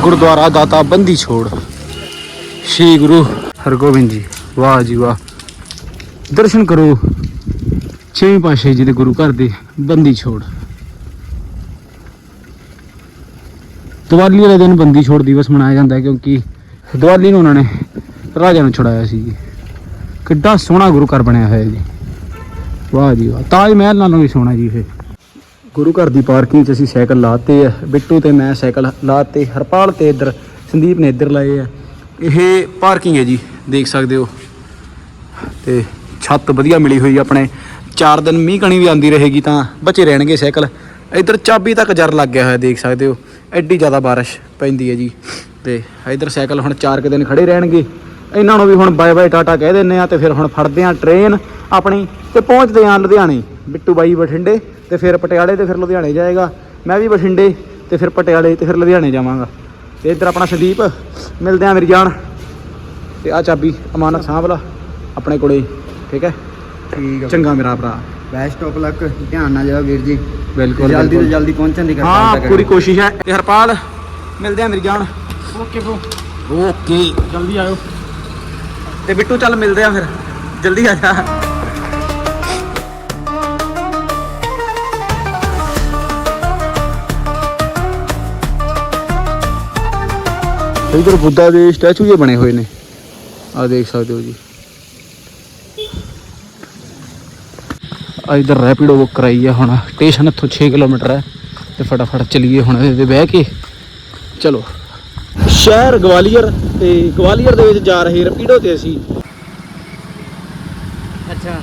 ਗੁਰਦੁਆਰਾ ਦਾਤਾ ਬੰਦੀ ਛੋੜ। ਸ਼੍ਰੀ ਗੁਰੂ ਹਰਗੋਬਿੰਦ ਜੀ, ਵਾਹ ਜੀ ਵਾਹ। ਦਰਸ਼ਨ ਕਰੋ। ਛੇਵੀਂ ਪਾਤਸ਼ਾਹੀ ਜੀ ਦੇ ਗੁਰੂ ਘਰ ਦੇ ਬੰਦੀ ਛੋੜ। ਦੀਵਾਲੀ ਵਾਲੇ ਦਿਨ ਬੰਦੀ ਛੋੜ ਦਿਵਸ ਮਨਾਇਆ ਜਾਂਦਾ ਹੈ ਕਿਉਂਕਿ ਦੀਵਾਲੀ ਨੂੰ ਉਹਨਾਂ ਨੇ ਰਾਜਾ ਨੂੰ ਛੁਡਾਇਆ ਸੀ ਜੀ। ਕਿੱਡਾ ਸੋਹਣਾ ਗੁਰੂ ਘਰ ਬਣਿਆ ਹੋਇਆ ਜੀ। ਵਾਹ ਜੀ ਵਾਹ, ਤਾਜ ਮਹਿਲ ਨਾਲੋਂ ਵੀ ਸੋਹਣਾ ਜੀ ਇਹ। ਗੁਰੂ ਘਰ ਦੀ ਪਾਰਕਿੰਗ 'ਚ ਅਸੀਂ ਸਾਈਕਲ ਲਾਤੇ ਆ, ਬਿੱਟੂ ਤੇ ਮੈਂ ਸਾਈਕਲ ਲਾਤੇ, ਹਰਪਾਲ ਤੇ ਇੱਧਰ ਸੰਦੀਪ ਨੇ ਇੱਧਰ ਲਾਏ ਆ। ਇਹ ਪਾਰਕਿੰਗ ਹੈ ਜੀ, ਦੇਖ ਸਕਦੇ ਹੋ। ਤੇ ਛੱਤ ਵਧੀਆ ਮਿਲੀ ਹੋਈ ਆਪਣੇ। 4 ਦਿਨ ਮੀਂਹ ਕਣੀ ਵੀ ਆਂਦੀ ਰਹੇਗੀ ਤਾਂ ਬਚੇ ਰਹਿਣਗੇ ਸਾਈਕਲ। ਇੱਧਰ ਚਾਬੀ ਤੱਕ ਜਰ ਲੱਗ ਗਿਆ ਹੋਇਆ ਦੇਖ ਸਕਦੇ ਹੋ। ਐਡੀ ਜ਼ਿਆਦਾ ਬਾਰਿਸ਼ ਪੈਂਦੀ ਹੈ ਜੀ। ਤੇ ਇੱਧਰ ਸਾਈਕਲ ਹੁਣ 4 ਕੁ ਦਿਨ ਖੜੇ ਰਹਿਣਗੇ। ਇਹਨਾਂ ਨੂੰ ਵੀ ਹੁਣ ਬਾਏ ਬਾਏ ਟਾਟਾ ਕਹਿ ਦਿੰਨੇ ਆ ਤੇ ਫਿਰ ਹੁਣ ਫੜਦੇ ਆ ਟ੍ਰੇਨ ਆਪਣੀ ਤੇ ਪਹੁੰਚਦੇ ਆ ਲੁਧਿਆਣੇ। ਬਿੱਟੂ ਬਾਈ ਬਠਿੰਡੇ ਤੇ ਫਿਰ ਪਟਿਆਲੇ ਤੇ ਫਿਰ ਲੁਧਿਆਣੇ ਜਾਏਗਾ। ਮੈਂ ਵੀ ਬਠਿੰਡੇ ਤੇ ਫਿਰ ਪਟਿਆਲੇ ਤੇ ਫਿਰ ਲੁਧਿਆਣੇ ਜਾਵਾਂਗਾ। ਤੇ ਇੱਧਰ ਆਪਣਾ ਸੰਦੀਪ, ਮਿਲਦੇ ਆ ਮੇਰੀ ਜਾਨ। ਤੇ ਆ ਚਾਬੀ ਅਮਾਨਤ ਸਾਂਭਲਾ ਆਪਣੇ ਕੋਲੇ। ਠੀਕ ਹੈ ਠੀਕ ਆ ਚੰਗਾ ਮੇਰਾ ਭਰਾ ਬੈਸਟ ਆਫ ਲੱਕ ਧਿਆਨ ਨਾਲ ਜਾਓ ਵੀਰ ਜੀ ਬਿਲਕੁਲ ਜਲਦੀ ਤੋਂ ਬਿਲਕੁਲ। ਜਲਦੀ ਪਹੁੰਚਣ ਦੀ ਹਾਂ ਕਿਰਪਾਲਤਾ ਪੂਰੀ ਕਰੋ ਕੋਸ਼ਿਸ਼ ਹੈ ਤੇ ਹਰਪਾਲ ਮਿਲਦੇ ਆ ਮੇਰੀ ਜਾਨ ਓਕੇ ਬ్రో ਓਕੇ ਜਲਦੀ ਆਇਓ ਤੇ ਬਿੱਟੂ ਚੱਲ ਮਿਲਦੇ ਆ ਫਿਰ ਜਲਦੀ ਆ ਜਾ ਇਧਰ ਬੁੱਧਾ ਦੇ ਸਟੈਚੂ ਜੇ ਬਣੇ ਹੋਏ ਨੇ ਆ ਦੇਖ ਸਕਦੇ ਹੋ ਜੀ ਆ ਇਧਰ ਰੈਪਿਡੋ ਬੁੱਕ ਕਰਾਈ ਆ ਹੁਣ। ਸਟੇਸ਼ਨ ਇੱਥੋਂ 6 ਕਿਲੋਮੀਟਰ ਹੈ। ਤੇ ਫਟਾਫਟ ਚਲੀਏ ਹੁਣ ਇਹਦੇ ਬਹਿ ਕੇ। ਚਲੋ। ਸ਼ਹਿਰ ਗਵਾਲੀਅਰ ਤੇ ਗਵਾਲੀਅਰ ਦੇ ਵਿੱਚ ਜਾ ਰਹੇ ਰੈਪਿਡੋ ਤੇ ਅਸੀਂ। ਅੱਛਾ।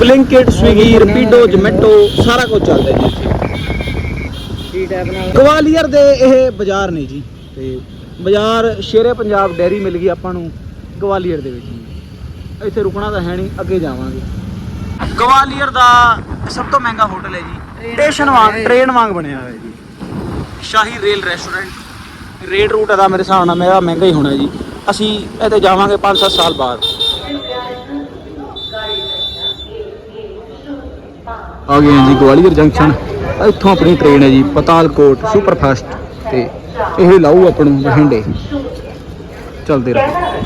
ਬਲਿੰਕਟ ਸਵਿਗੀ ਰੈਪਿਡੋ ਜਮੈਟੋ ਸਾਰਾ ਕੁਝ ਚੱਲਦਾ ਜੀ ਇੱਥੇ। ਗਵਾਲੀਅਰ ਦੇ ਇਹ ਬਾਜ਼ਾਰ ਨੇ ਜੀ। ਤੇ ਬਾਜ਼ਾਰ ਸ਼ੇਰੇ ਪੰਜਾਬ ਡੈਰੀ ਮਿਲ ਗਈ ਆਪਾਂ ਨੂੰ ਗਵਾਲੀਅਰ ਦੇ ਵਿੱਚ। ਇੱਥੇ ਰੁਕਣਾ ਤਾਂ ਹੈ ਨਹੀਂ ਅੱਗੇ ਜਾਵਾਂਗੇ। ਗਵਾਲੀਅਰ ਦਾ ਸਭ ਤੋਂ ਮਹਿੰਗਾ ਹੋਟਲ ਹੈ ਜੀ। ਸਟੇਸ਼ਨ ਵਾਂਗ ਟ੍ਰੇਨ ਵਾਂਗ ਬਣਿਆ ਹੋਇਆ ਜੀ। Shahi rail restaurant rate route ਇਹਦਾ ਮੇਰੇ ਹਿਸਾਬ ਨਾਲ ਮੇਰਾ ਮਹਿੰਗਾ ਹੀ ਹੋਣਾ ਜੀ। ਅਸੀਂ ਇਹਤੇ ਜਾਵਾਂਗੇ 5-7 ਸਾਲ ਬਾਅਦ। ਆ ਗਏ ਜੀ ਗਵਾਲੀਅਰ ਜੰਕਸ਼ਨ। ਇੱਥੋਂ ਆਪਣੀ ਟ੍ਰੇਨ ਹੈ ਜੀ ਪਤਾਲਕੋਟ ਸੁਪਰ ਫਾਸਟ ਤੇ ਇਹ ਲਾਊ ਆਪਾਂ ਨੂੰ ਬਠਿੰਡੇ। ਚਲਦੇ ਰਹੋ।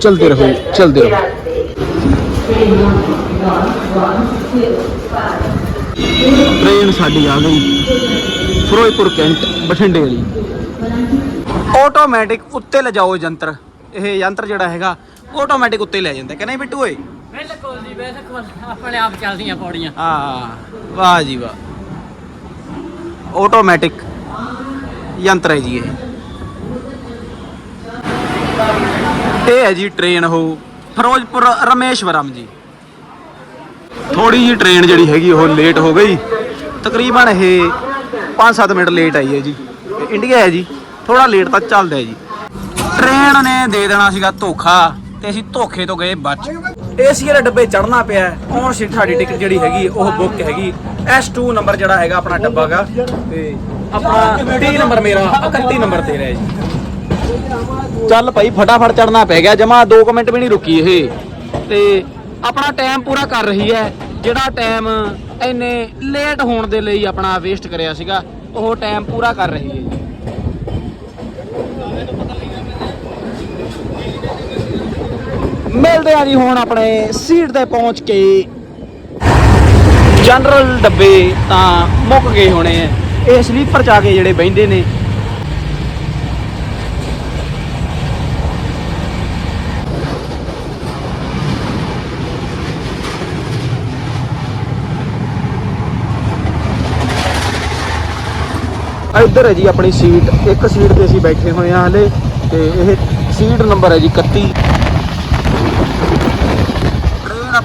ਚਲਦੇ ਰਹੋ ਚਲਦੇ ਰਹੋ। ਟ੍ਰੇਨ ਸਾਡੀ ਆ ਗਈ। ਫਿਰੋਜ਼ਪੁਰ ਕੈਂਟ ਬਠਿੰਡੇ ਵਾਲੀ। ਆਟੋਮੈਟਿਕ ਉੱਤੇ ਲਿਜਾਓ ਯੰਤਰ। ਇਹ ਯੰਤਰ ਜਿਹੜਾ ਹੈਗਾ ਆਟੋਮੈਟਿਕ ਉੱਤੇ ਲੈ ਜਾਂਦਾ। ਕਿ ਨਹੀਂ ਬਿੱਟੂ ਓਏ। ਬਿਲਕੁਲ ਜੀ ਬਿਲਕੁਲ। ਆਪਣੇ ਆਪ ਚੱਲਦੀਆਂ ਪੌੜੀਆਂ। ਹਾਂ ਵਾਹ ਜੀ ਵਾਹ। ਆਟੋਮੈਟਿਕ ਯੰਤਰ ਹੈ ਜੀ ਇਹ ਇਹ ਹੈ ਜੀ ਟ੍ਰੇਨ ਉਹ ਫਿਰੋਜ਼ਪੁਰ ਰਮੇਸ਼ਵਰਮ ਜੀ ਥੋੜੀ ਜੀ ਟ੍ਰੇਨ ਜਿਹੜੀ ਹੈਗੀ ਉਹ ਲੇਟ ਹੋ ਗਈ ਤਕਰੀਬਨ ਇਹ 5-7 ਮਿੰਟ ਲੇਟ ਆਈ ਹੈ ਜੀ ਇਹ ਇੰਡੀਆ ਹੈ ਜੀ ਥੋੜਾ ਲੇਟ ਤਾਂ ਚੱਲਦਾ ਹੈ ਜੀ ਟ੍ਰੇਨ ਨੇ ਦੇ ਦੇਣਾ ਸੀਗਾ ਧੋਖਾ ਤੇ ਅਸੀਂ ਧੋਖੇ ਤੋਂ ਗਏ ਬਚ ਏਸੀ ਵਾਲੇ ਡੱਬੇ ਚੜਨਾ ਪਿਆ ਔਨ ਸੀਟ ਸਾਡੀ ਟਿਕਟ ਜਿਹੜੀ ਹੈਗੀ, ਉਹ ਬੁੱਕ ਹੈਗੀ। S2 ਨੰਬਰ ਜਿਹੜਾ ਹੈਗਾ ਆਪਣਾ ਡੱਬਾ ਤੇ ਆਪਣਾ 30 ਨੰਬਰ ਮੇਰਾ 31 ਨੰਬਰ ਤੇ ਰਿਹਾ ਜੀ। ਚੱਲ ਭਾਈ, ਫਟਾਫਟ ਚੜਨਾ ਪੈ ਗਿਆ। ਜਮਾ 2 ਮਿੰਟ ਵੀ ਨਹੀਂ ਰੁਕੀ ਇਹ। ਤੇ ਆਪਣਾ ਟਾਈਮ ਪੂਰਾ ਕਰ ਰਹੀ ਹੈ। ਜਿਹੜਾ ਟਾਈਮ ਇੰਨੇ ਲੇਟ ਹੋਣ ਦੇ ਲਈ ਆਪਣਾ ਵੇਸਟ ਕਰਿਆ ਸੀਗਾ, ਉਹ ਟਾਈਮ ਪੂਰਾ ਕਰ ਰਹੀ ਹੈ ਮਿਲਦੇ ਆ ਜੀ ਹੁਣ ਆਪਣੇ ਸੀਟ ਤੇ ਪਹੁੰਚ ਕੇ। ਜਨਰਲ ਡੱਬੇ ਤਾਂ ਮੁੱਕ ਗਏ ਹੋਣੇ ਆ। ਇਹ ਸਲੀਪਰ ਚ ਆ ਕੇ ਜਿਹੜੇ ਬਹਿੰਦੇ ਨੇ। ਇੱਧਰ ਹੈ ਜੀ ਆਪਣੀ ਸੀਟ ਇੱਕ ਸੀਟ ਤੇ ਅਸੀਂ ਬੈਠੇ ਹੋਏ ਆ ਹਲੇ ਤੇ ਇਹ ਸੀਟ ਨੰਬਰ ਹੈ ਜੀ 31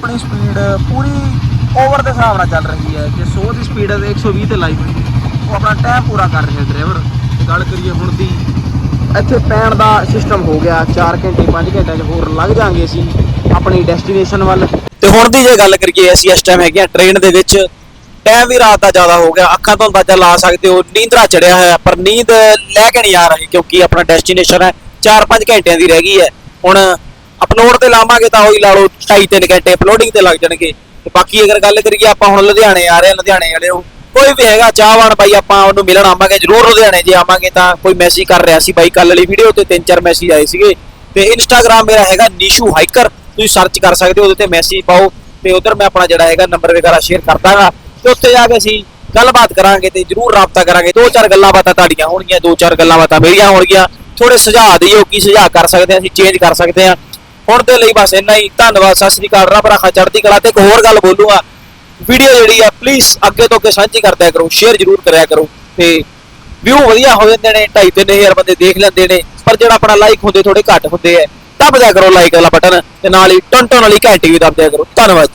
ਆਪਣੀ ਸਪੀਡ ਪੂਰੀ ਓਵਰ ਦੇ ਹਿਸਾਬ ਨਾਲ ਚੱਲ ਰਹੀ ਹੈ। ਜੇ 100 ਦੀ ਸਪੀਡ ਹੈ 120 ਤੇ ਲਾਈ ਹੋਈ ਉਹ ਆਪਣਾ ਟਾਈਮ ਪੂਰਾ ਕਰ ਰਿਹਾ ਡਰਾਈਵਰ ਗੱਲ ਕਰੀਏ ਹੁਣ ਦੀ, ਇੱਥੇ ਪੈਣ ਦਾ ਸਿਸਟਮ ਹੋ ਗਿਆ। 4 ਘੰਟੇ 5 ਘੰਟੇ ਚ ਹੋਰ ਲੱਗ ਜਾਾਂਗੇ ਅਸੀਂ ਆਪਣੀ ਡੈਸਟੀਨੇਸ਼ਨ ਵੱਲ। ਤੇ ਹੁਣ ਦੀ ਜੇ ਗੱਲ ਕਰੀਏ, ਅਸੀਂ ਇਸ ਟਾਈਮ ਹੈਗੇ ਆ ਟ੍ਰੇਨ ਦੇ ਵਿੱਚ। ਟਾਈਮ ਵੀ ਰਾਤ ਦਾ ਜ਼ਿਆਦਾ ਹੋ ਗਿਆ। ਅੱਖਾਂ ਤੋਂ ਅੰਦਾਜ਼ਾ ਲਾ ਸਕਦੇ ਹੋ, ਨੀਂਦਰਾ ਚੜਿਆ ਹੋਇਆ, ਪਰ ਨੀਂਦ ਲੈ ਕੇ ਨਹੀਂ ਆ ਰਹੀ ਕਿਉਂਕਿ ਆਪਣਾ ਡੈਸਟੀਨੇਸ਼ਨ ਹੈ 4-5 ਘੰਟਿਆਂ ਦੀ ਰਹਿ ਗਈ ਹੈ। ਹੁਣ ਅਪਲੋਡ ਤੇ ਲਾਵਾਂਗੇ ਤਾਂ ਉਹੀ ਲਾ ਲਓ 2.5-3 ਘੰਟੇ ਅਪਲੋਡਿੰਗ ਤੇ ਲੱਗ ਜਾਣਗੇ। ਤੇ ਬਾਕੀ ਅਗਰ ਗੱਲ ਕਰੀਏ ਆਪਾਂ ਹੁਣ ਲੁਧਿਆਣੇ ਆ ਰਹੇ ਹਾਂ, ਲੁਧਿਆਣੇ ਵਾਲੇ ਨੂੰ ਕੋਈ ਵੀ ਹੈਗਾ ਚਾਹਵਾਨ ਬਾਈ ਆਪਾਂ ਉਹਨੂੰ ਮਿਲਣ ਆਵਾਂਗੇ, ਜਰੂਰ ਲੁਧਿਆਣੇ ਜੇ ਆਵਾਂਗੇ ਤਾਂ ਕੋਈ ਮੈਸੇਜ ਕਰ ਰਿਹਾ ਸੀ ਬਾਈ ਕੱਲ ਵਾਲੀ ਵੀਡੀਓ ਤੇ ਤਿੰਨ ਚਾਰ ਮੈਸੇਜ ਆਏ ਸੀਗੇ। ਤੇ ਇੰਸਟਾਗ੍ਰam ਮੇਰਾ ਹੈਗਾ ਨੀਸ਼ੂ ਹਾਈਕਰ, ਤੁਸੀਂ ਸਰਚ ਕਰ ਸਕਦੇ ਹੋ, ਉਹਦੇ ਤੇ ਮੈਸੇਜ ਪਾਓ। ਤੇ ਉਧਰ ਮੈਂ ਆਪਣਾ ਜਿਹੜਾ ਹੈਗਾ ਨੰਬਰ ਵਗੈਰਾ ਸ਼ੇਅਰ ਕਰ ਦਾਂਗਾ ਤੇ ਉੱਥੇ ਜਾ ਕੇ ਅਸੀਂ ਗੱਲਬਾਤ ਕਰਾਂਗੇ ਤੇ ਜਰੂਰ ਰਾਬਤਾ ਕਰਾਂਗੇ। ਦੋ ਚਾਰ ਗੱਲਾਂ ਬਾਤਾਂ ਤੁਹਾਡੀਆਂ ਹੋਣਗੀਆਂ, ਦੋ ਚਾਰ ਗੱਲਾਂ ਬਾਤਾਂ ਮੇਰੀਆਂ ਹੋਣਗੀਆਂ। ਥੋੜੇ ਸੁਝਾਅ ਦਿਓ, ਕੀ ਸੁਝਾਅ ਕਰ ਸਕਦੇ ਹਾਂ, ਅਸੀਂ ਚੇਂਜ ਕਰ ਸਕਦੇ ਹਾਂ। ਹੁਣ ਦੇ ਲਈ ਬਸ ਇੰਨਾ ਹੀ। ਧੰਨਵਾਦ, ਸਤਿ ਸ੍ਰੀ ਅਕਾਲ। ਰੱਬ ਰਾਖਾ ਚੜ੍ਹਦੀ ਕਲਾ ਤੇ ਇੱਕ ਹੋਰ ਗੱਲ ਬੋਲੂਗਾ। ਵੀਡੀਓ ਜਿਹੜੀ ਆ ਪਲੀਜ਼ ਅੱਗੇ ਤੋਂ ਅੱਗੇ ਸਾਂਝੀ ਕਰਦਿਆ ਕਰੋ ਸ਼ੇਅਰ ਜਰੂਰ ਕਰਿਆ ਕਰੋ। ਤੇ ਵਿਊ ਵਧੀਆ ਹੋ ਜਾਂਦੇ ਨੇ 2.5 ਹਜ਼ਾਰ ਬੰਦੇ ਦੇਖ ਲੈਂਦੇ ਨੇ, ਪਰ ਜਿਹੜਾ ਆਪਣਾ ਲਾਈਕ ਹੁੰਦੇ ਥੋੜੇ ਘੱਟ ਹੁੰਦੇ ਆ। ਦਬਦਿਆ ਕਰੋ ਲਾਈਕ ਵਾਲਾ ਬਟਨ ਤੇ ਨਾਲ ਹੀ ਟਨ ਟਨ ਵਾਲੀ ਘੰਟੀ ਵੀ ਦਬਦਿਆ ਕਰੋ। ਧੰਨਵਾਦ